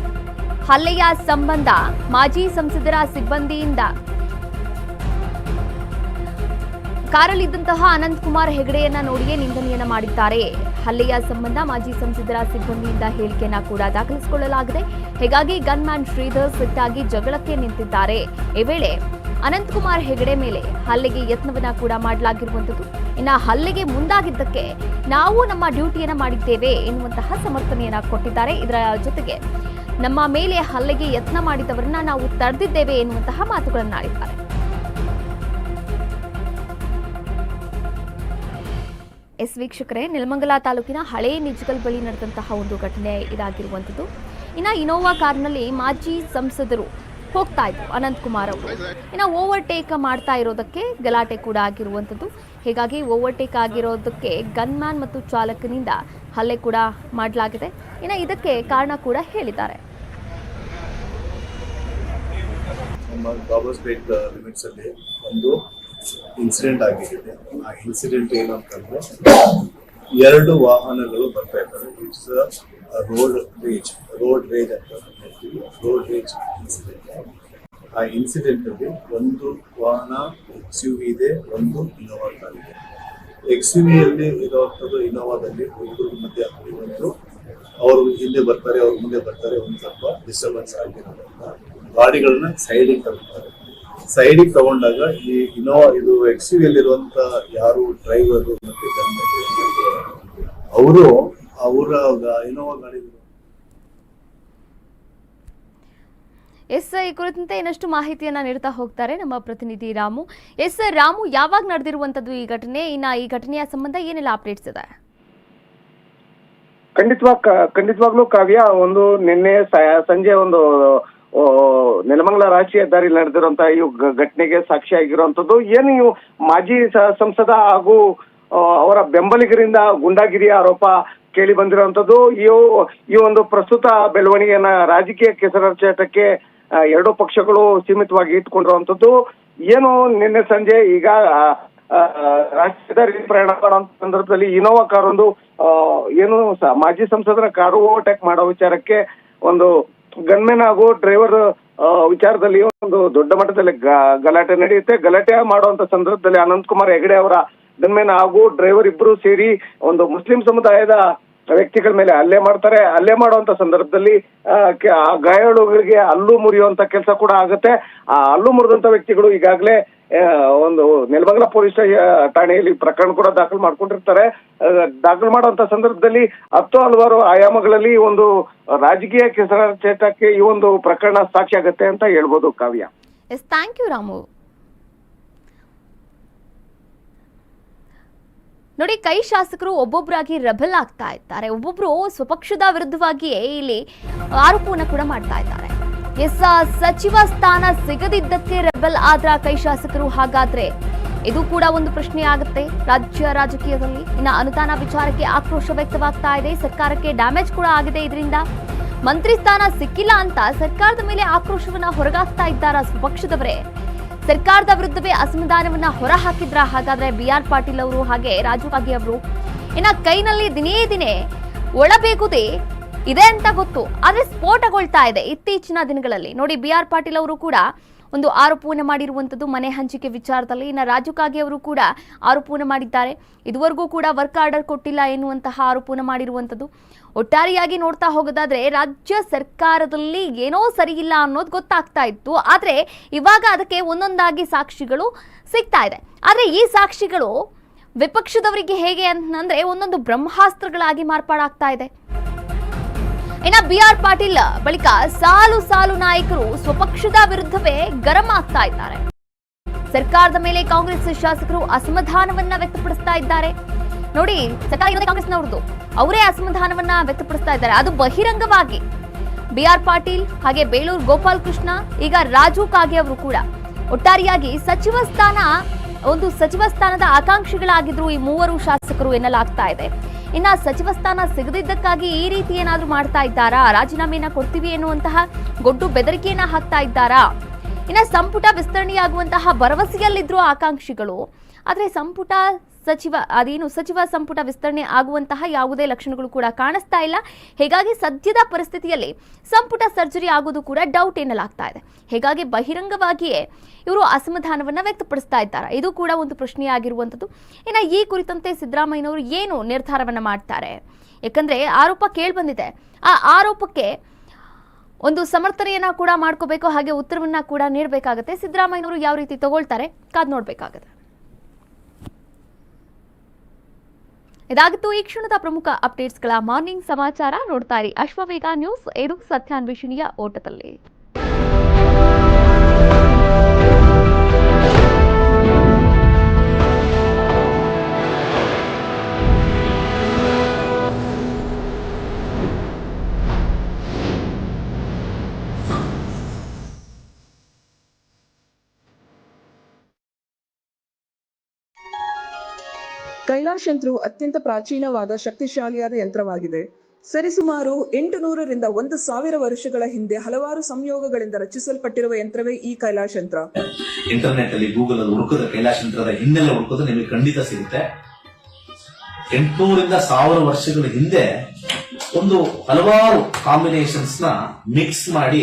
ಹಲ್ಲೆಯ ಸಂಬಂಧ ಮಾಜಿ ಸಂಸದರ ಸಿಬ್ಬಂದಿಯಿಂದ ಕಾರಲ್ಲಿದ್ದಂತಹ ಅನಂತ್ ಕುಮಾರ್ ಹೆಗಡೆಯನ್ನ ನೋಡಿಯೇ ನಿಂದನೆಯನ್ನ ಮಾಡಿದ್ದಾರೆ. ಹಲ್ಲೆಯ ಸಂಬಂಧ ಮಾಜಿ ಸಂಸದರ ಸಿಬ್ಬಂದಿಯಿಂದ ಹೇಳಿಕೆಯನ್ನ ಕೂಡ ದಾಖಲಿಸಿಕೊಳ್ಳಲಾಗಿದೆ. ಹೀಗಾಗಿ ಗನ್ಮ್ಯಾನ್ ಶ್ರೀಧರ್ ಸಿಟ್ಟಾಗಿ ಜಗಳಕ್ಕೆ ನಿಂತಿದ್ದಾರೆ. ಈ ವೇಳೆ ಅನಂತಕುಮಾರ್ ಹೆಗಡೆ ಮೇಲೆ ಹಲ್ಲೆಗೆ ಯತ್ನವನ್ನ ಕೂಡ ಮಾಡಲಾಗಿರುವಂತದ್ದು. ಇನ್ನು ಹಲ್ಲೆಗೆ ಮುಂದಾಗಿದ್ದಕ್ಕೆ ನಾವು ನಮ್ಮ ಡ್ಯೂಟಿಯನ್ನು ಮಾಡಿದ್ದೇವೆ ಎನ್ನುವಂತಹ ಸಮರ್ಥನೆಯನ್ನ ಕೊಟ್ಟಿದ್ದಾರೆ. ಇದರ ಜೊತೆಗೆ ನಮ್ಮ ಮೇಲೆ ಹಲ್ಲೆಗೆ ಯತ್ನ ಮಾಡಿದವರನ್ನ ನಾವು ತಡೆದಿದ್ದೇವೆ ಎನ್ನುವಂತಹ ಮಾತುಗಳನ್ನಾಡಿದ್ದಾರೆ ಎಸ್ ವೀಕ್ಷಕರೇ, ನೆಲಮಂಗಲ ತಾಲೂಕಿನ ಹಳೇ ನಿಜ್ಗಲ್ ಬಳಿ ನಡೆದಂತಹ ಒಂದು ಘಟನೆ ಇದಾಗಿರುವಂಥದ್ದು. ಇನ್ನು ಇನೋವಾ ಕಾರ್ನಲ್ಲಿ ಮಾಜಿ ಸಂಸದರು ಹೋಗ್ತಾ ಇದ್ರು ಅನಂತ್ ಕುಮಾರ್ ಅವರು. ಇನ್ನು ಓವರ್ಟೇಕ್ ಮಾಡ್ತಾ ಇರೋದಕ್ಕೆ ಗಲಾಟೆ ಕೂಡ ಆಗಿರುವಂಥದ್ದು. ಹೀಗಾಗಿ ಓವರ್ಟೇಕ್ ಆಗಿರೋದಕ್ಕೆ ಗನ್ಮ್ಯಾನ್ ಮತ್ತು ಚಾಲಕನಿಂದ ಹಲ್ಲೆ ಕೂಡ ಮಾಡಲಾಗಿದೆ. ಇನ್ನು ಇದಕ್ಕೆ ಕಾರಣ ಕೂಡ ಹೇಳಿದ್ದಾರೆ. ಒಂದು ಇನ್ಸಿಡೆಂಟ್ ಆಗಿದೆ ಆ ಇನ್ಸಿಡೆಂಟ್ ಏನಂತಂದ್ರೆ ಎರಡು ವಾಹನಗಳು ಬರ್ತಾ ಇರ್ತವೆ it's road rage road rage ಅಂತ ಹೇಳ್ತೀವಿ. ರೋಡ್ ರೇಜ್ ಇನ್ಸಿಡೆಂಟ್ ಆ ಇನ್ಸಿಡೆಂಟ್ ಅಲ್ಲಿ ಒಂದು ವಾಹನ ಎಕ್ಸ್ ಯು ಇದೆ ಒಂದು ಇನೋವಾ ಇದೆ ಎಕ್ಸ್ ಯು ಅಲ್ಲಿ ಇರುವಂಥದ್ದು ಇನೋವಾದಲ್ಲಿ ಇಬ್ಬರು ಮಧ್ಯೆ ಒಂದು ಅವರು ಹಿಂದೆ ಬರ್ತಾರೆ, ಅವ್ರ ಮುಂದೆ ಬರ್ತಾರೆ, ಒಂದು ಸ್ವಲ್ಪ ಡಿಸ್ಟರ್ಬೆನ್ಸ್ ಆಗಿರೋದ್ರಿಂದ ಗಾಡಿಗಳನ್ನ ಸೈಡಿಗೆ ತಗೊಳ್ತಾರೆ ಸೈಡಿಗೆ ತಗೊಂಡಾಗ ಈ ಇನೋವಾ ಇದು ಎಕ್ಸ್ ಇರುವಂತ ಯಾರು ಡ್ರೈವರ್ ಮತ್ತೆ ಅವರು ಅವರ ಇನೋವಾ ಗಾಡಿ ಎಸ್ ಈ ಕುರಿತಂತೆ ಇನ್ನಷ್ಟು ಮಾಹಿತಿಯನ್ನ ನೀಡ್ತಾ ಹೋಗ್ತಾರೆ ನಮ್ಮ ಪ್ರತಿನಿಧಿ ರಾಮು. ಎಸ್ ರಾಮು ಯಾವಾಗ ನಡೆದಿರುವಂತದ್ದು ಈ ಘಟನೆ? ಇನ್ನ ಈ ಘಟನೆಯ ಸಂಬಂಧ ಏನೆಲ್ಲ ಅಪ್ಡೇಟ್ಸ್ ಇದೆ? ಖಂಡಿತವಾಗ ಖಂಡಿತವಾಗ್ಲೂ ಕಾವ್ಯ ಒಂದು ನಿನ್ನೆ ಸಂಜೆ ಒಂದು ನೆಲಮಂಗಲ ರಾಷ್ಟ್ರೀಯ ದಾರಿ ನಡೆದಿರುವಂತಹ ಈ ಘಟನೆಗೆ ಸಾಕ್ಷಿಯಾಗಿರುವಂತದ್ದು ಏನು ಇವು ಮಾಜಿ ಸಂಸದ ಹಾಗೂ ಅವರ ಬೆಂಬಲಿಗರಿಂದ ಗುಂಡಾಗಿರಿ ಆರೋಪ ಕೇಳಿ ಬಂದಿರುವಂತದ್ದು ಈ ಈ ಒಂದು ಪ್ರಸ್ತುತ ಬೆಳವಣಿಗೆಯನ್ನ ರಾಜಕೀಯ ಕೆಸರಾಟಕ್ಕೆ ಚಟಕ್ಕೆ ಎರಡೂ ಪಕ್ಷಗಳು ಸೀಮಿತವಾಗಿ ಇಟ್ಕೊಂಡಿರುವಂತದ್ದು ಏನು ನಿನ್ನೆ ಸಂಜೆ ಈಗ ರಾಜ್ಯದ ಪ್ರಯಾಣ ಮಾಡುವಂತ ಸಂದರ್ಭದಲ್ಲಿ ಇನೋವಾ ಕಾರೊಂದು ಏನು ಮಾಜಿ ಸಂಸದರ ಕಾರು ಓವರ್ಟೇಕ್ ಮಾಡೋ ವಿಚಾರಕ್ಕೆ ಒಂದು ಗನ್ಮೆನ್ ಹಾಗೂ ಡ್ರೈವರ್ ವಿಚಾರದಲ್ಲಿ ಒಂದು ದೊಡ್ಡ ಮಟ್ಟದಲ್ಲಿ ಗಲಾಟೆ ನಡೆಯುತ್ತೆ. ಗಲಾಟೆ ಮಾಡುವಂತ ಸಂದರ್ಭದಲ್ಲಿ ಅನಂತ್ ಕುಮಾರ್ ಹೆಗಡೆ ಅವರ ಗನ್ಮೆನ್ ಹಾಗೂ ಡ್ರೈವರ್ ಇಬ್ರು ಸೇರಿ ಒಂದು ಮುಸ್ಲಿಂ ಸಮುದಾಯದ ವ್ಯಕ್ತಿಗಳ ಮೇಲೆ ಹಲ್ಲೆ ಮಾಡ್ತಾರೆ. ಹಲ್ಲೆ ಮಾಡುವಂತ ಸಂದರ್ಭದಲ್ಲಿ ಆ, ಗಾಯಾಳುಗಳಿಗೆ ಹಲ್ಲು ಮುರಿಯುವಂತ ಕೆಲಸ ಕೂಡ ಆಗುತ್ತೆ. ಆ ಹಲ್ಲು ಮುರಿದಂತ ವ್ಯಕ್ತಿಗಳು ಈಗಾಗಲೇ ಒಂದು ನೆಲಮಂಗಲ ಪೊಲೀಸ್ ಠಾಣೆಯಲ್ಲಿ ಪ್ರಕರಣ ಕೂಡ ದಾಖಲು ಮಾಡ್ಕೊಂಡಿರ್ತಾರೆ. ದಾಖಲು ಮಾಡುವಂತ ಸಂದರ್ಭದಲ್ಲಿ ಹತ್ತು ಹಲವಾರು ಆಯಾಮಗಳಲ್ಲಿ ಒಂದು ರಾಜಕೀಯ ಕೆಸರಾಟಕ್ಕೆ ಈ ಒಂದು ಪ್ರಕರಣ ಸಾಕ್ಷಿ ಆಗುತ್ತೆ ಅಂತ ಹೇಳ್ಬೋದು Kavya. Yes thank you Ramu. ನೋಡಿ, ಕೈ ಶಾಸಕರು ಒಬ್ಬೊಬ್ಬರಾಗಿ ರೆಬಲ್ ಆಗ್ತಾ ಇದ್ದಾರೆ. ಒಬ್ಬೊಬ್ರು ಸ್ವಪಕ್ಷದ ವಿರುದ್ಧವಾಗಿಯೇ ಇಲ್ಲಿ ಆರೋಪವನ್ನು ಕೂಡ ಮಾಡ್ತಾ ಇದ್ದಾರೆ. ಎಸ್ ಸಚಿವ ಸ್ಥಾನ ಸಿಗದಿದ್ದಕ್ಕೆ ರೆಬಲ್ ಆದ್ರ ಕೈ ಶಾಸಕರು ಹಾಗಾದ್ರೆ? ಇದು ಕೂಡ ಒಂದು ಪ್ರಶ್ನೆ ಆಗುತ್ತೆ. ರಾಜ್ಯ ರಾಜಕೀಯದಲ್ಲಿ ಇನ್ನು ಅನುದಾನ ವಿಚಾರಕ್ಕೆ ಆಕ್ರೋಶ ವ್ಯಕ್ತವಾಗ್ತಾ ಇದೆ. ಸರ್ಕಾರಕ್ಕೆ ಡ್ಯಾಮೇಜ್ ಕೂಡ ಆಗಿದೆ ಇದರಿಂದ. ಮಂತ್ರಿ ಸ್ಥಾನ ಸಿಕ್ಕಿಲ್ಲ ಅಂತ ಸರ್ಕಾರದ ಮೇಲೆ ಆಕ್ರೋಶವನ್ನ ಹೊರಗಾಕ್ತಾ ಇದ್ದಾರ ಪಕ್ಷದವರೇ ಸರ್ಕಾರದ ವಿರುದ್ಧವೇ ಅಸಮಾಧಾನವನ್ನ ಹೊರ ಹಾಕಿದ್ರ ಹಾಗಾದ್ರೆ ಬಿ ಆರ್ ಪಾಟೀಲ್ ಅವರು ಹಾಗೆ ರಾಜು ಕಾಗೆ ಅವರು? ಇನ್ನ ಕೈನಲ್ಲಿ ದಿನೇ ದಿನೇ ಒಳಬೇಗುದೇ ಇದೆ ಅಂತ ಗೊತ್ತು, ಆದ್ರೆ ಸ್ಫೋಟಗೊಳ್ತಾ ಇದೆ ಇತ್ತೀಚಿನ ದಿನಗಳಲ್ಲಿ. ನೋಡಿ, ಬಿ ಆರ್ ಪಾಟೀಲ್ ಅವರು ಕೂಡ ಒಂದು ಆರೋಪವನ್ನು ಮಾಡಿರುವಂಥದ್ದು ಮನೆ ಹಂಚಿಕೆ ವಿಚಾರದಲ್ಲಿ. ಇನ್ನು ರಾಜು ಕಾಗೆ ಅವರು ಕೂಡ ಆರೋಪವನ್ನು ಮಾಡಿದ್ದಾರೆ. ಇದುವರೆಗೂ ಕೂಡ ವರ್ಕ್ ಆರ್ಡರ್ ಕೊಟ್ಟಿಲ್ಲ ಎನ್ನುವಂತಹ ಆರೋಪವನ್ನು ಮಾಡಿರುವಂಥದ್ದು. ಒಟ್ಟಾರೆಯಾಗಿ ನೋಡ್ತಾ ಹೋಗೋದಾದ್ರೆ, ರಾಜ್ಯ ಸರ್ಕಾರದಲ್ಲಿ ಏನೋ ಸರಿಯಿಲ್ಲ ಅನ್ನೋದು ಗೊತ್ತಾಗ್ತಾ ಇತ್ತು. ಆದರೆ ಇವಾಗ ಅದಕ್ಕೆ ಒಂದೊಂದಾಗಿ ಸಾಕ್ಷಿಗಳು ಸಿಗ್ತಾ ಇದೆ. ಆದರೆ ಈ ಸಾಕ್ಷಿಗಳು ವಿಪಕ್ಷದವರಿಗೆ ಹೇಗೆ ಅಂತಂದ್ರೆ ಒಂದೊಂದು ಬ್ರಹ್ಮಾಸ್ತ್ರಗಳಾಗಿ ಮಾರ್ಪಾಡಾಗ್ತಾ ಇದೆ. ಇನ್ನ ಬಿ ಆರ್ ಪಾಟೀಲ್ ಬಳಿಕ ಸಾಲು ಸಾಲು ನಾಯಕರು ಸ್ವಪಕ್ಷದ ವಿರುದ್ಧವೇ ಗರಂ ಆಗ್ತಾ ಇದ್ದಾರೆ. ಸರ್ಕಾರದ ಮೇಲೆ ಕಾಂಗ್ರೆಸ್ ಶಾಸಕರು ಅಸಮಾಧಾನವನ್ನ ವ್ಯಕ್ತಪಡಿಸ್ತಾ ಇದ್ದಾರೆ. ನೋಡಿ ಸರ್ಕಾರ ಇರೋದೇ ಕಾಂಗ್ರೆಸ್ನವ್ರದ್ದು ಅವರೇ ಅಸಮಾಧಾನವನ್ನ ವ್ಯಕ್ತಪಡಿಸ್ತಾ ಇದ್ದಾರೆ. ಅದು ಬಹಿರಂಗವಾಗಿ. ಬಿ ಆರ್ ಪಾಟೀಲ್ ಹಾಗೆ ಬೇಲೂರು ಗೋಪಾಲ್ ಕೃಷ್ಣ ಈಗ ರಾಜು ಕಾಗೆ ಅವರು ಕೂಡ ಒಟ್ಟಾರೆಯಾಗಿ ಸಚಿವ ಸ್ಥಾನ, ಒಂದು ಸಚಿವ ಸ್ಥಾನದ ಆಕಾಂಕ್ಷಿಗಳಾಗಿದ್ರು ಈ ಮೂವರು ಶಾಸಕರು ಎನ್ನಲಾಗ್ತಾ ಇದೆ. ಇನ್ನ ಸಚಿವ ಸ್ಥಾನ ಸಿಗದಿದ್ದಕ್ಕಾಗಿ ಈ ರೀತಿ ಏನಾದ್ರೂ ಮಾಡ್ತಾ ಇದ್ದಾರಾ? ರಾಜೀನಾಮೆಯನ್ನ ಕೊಡ್ತೀವಿ ಎನ್ನುವಂತಹ ಗೊಡ್ಡು ಬೆದರಿಕೆಯನ್ನ ಹಾಕ್ತಾ ಇದ್ದಾರಾ? ಇನ್ನ ಸಂಪುಟ ವಿಸ್ತರಣೆಯಾಗುವಂತಹ ಭರವಸೆಯಲ್ಲಿದ್ರು ಆಕಾಂಕ್ಷಿಗಳು. ಆದ್ರೆ ಸಂಪುಟ ಸಚಿವ, ಅದೇನು ಸಚಿವ ಸಂಪುಟ ವಿಸ್ತರಣೆ ಆಗುವಂತಹ ಯಾವುದೇ ಲಕ್ಷಣಗಳು ಕೂಡ ಕಾಣಿಸ್ತಾ ಇಲ್ಲ. ಹೀಗಾಗಿ ಸದ್ಯದ ಪರಿಸ್ಥಿತಿಯಲ್ಲಿ ಸಂಪುಟ ಸರ್ಜರಿ ಆಗೋದು ಕೂಡ ಡೌಟ್ ಎನ್ನಲಾಗ್ತಾ ಇದೆ. ಹೀಗಾಗಿ ಬಹಿರಂಗವಾಗಿಯೇ ಇವರು ಅಸಮಾಧಾನವನ್ನು ವ್ಯಕ್ತಪಡಿಸ್ತಾ ಇದ್ದಾರೆ. ಇದು ಕೂಡ ಒಂದು ಪ್ರಶ್ನೆಯಾಗಿರುವಂಥದ್ದು. ಇನ್ನು ಈ ಕುರಿತಂತೆ ಸಿದ್ದರಾಮಯ್ಯನವರು ಏನು ನಿರ್ಧಾರವನ್ನು ಮಾಡ್ತಾರೆ? ಯಾಕಂದ್ರೆ ಆರೋಪ ಕೇಳಿಬಂದಿದೆ. ಆ ಆರೋಪಕ್ಕೆ ಒಂದು ಸಮರ್ಥನೆಯನ್ನ ಕೂಡ ಮಾಡ್ಕೋಬೇಕು, ಹಾಗೆ ಉತ್ತರವನ್ನ ಕೂಡ ನೀಡಬೇಕಾಗುತ್ತೆ. ಸಿದ್ದರಾಮಯ್ಯನವರು ಯಾವ ರೀತಿ ತಗೊಳ್ತಾರೆ? ಕಾದ್ ನೋಡ್ಬೇಕಾಗತ್ತೆ. ಇದಾಗಿತ್ತು ಈ ಕ್ಷಣದ ಪ್ರಮುಖ ಅಪ್ಡೇಟ್ಸ್ಗಳ ಮಾರ್ನಿಂಗ್ ಸಮಾಚಾರ ನೋಡ್ತಾ ಇರಿ ಅಶ್ವವೇಗ ನ್ಯೂಸ್ ಇದು ಸತ್ಯಾನ್ವೇಷಣೆಯ ಓಟದಲ್ಲಿ. ಕೈಲಾಶ್ ಯಂತ್ರವು ಅತ್ಯಂತ ಪ್ರಾಚೀನವಾದ ಶಕ್ತಿಶಾಲಿಯಾದ ಯಂತ್ರವಾಗಿದೆ. ಸರಿಸುಮಾರು ಎಂಟು ನೂರರಿಂದ ಒಂದು ಸಾವಿರ ವರ್ಷಗಳ ಹಿಂದೆ ಹಲವಾರು ಸಂಯೋಗಗಳಿಂದ ರಚಿಸಲ್ಪಟ್ಟಿರುವ ಯಂತ್ರವೇ ಈ ಕೈಲಾಶ್ ಯಂತ್ರ. ಇಂಟರ್ನೆಟ್ ಅಲ್ಲಿ ಗೂಗಲ್ ಅಲ್ಲಿ ಹುಡುಕದ ಕೈಲಾಶ್ ಯಂತ್ರದ ಹಿನ್ನೆಲೆ ಹುಡುಕೋದು ನಿಮಗೆ ಖಂಡಿತ ಸಿಗುತ್ತೆ. ಎಂಟುನೂರಿಂದ ಸಾವಿರ ವರ್ಷಗಳ ಹಿಂದೆ ಒಂದು ಹಲವಾರು ಕಾಂಬಿನೇಷನ್ಸ್ನ ಮಿಕ್ಸ್ ಮಾಡಿ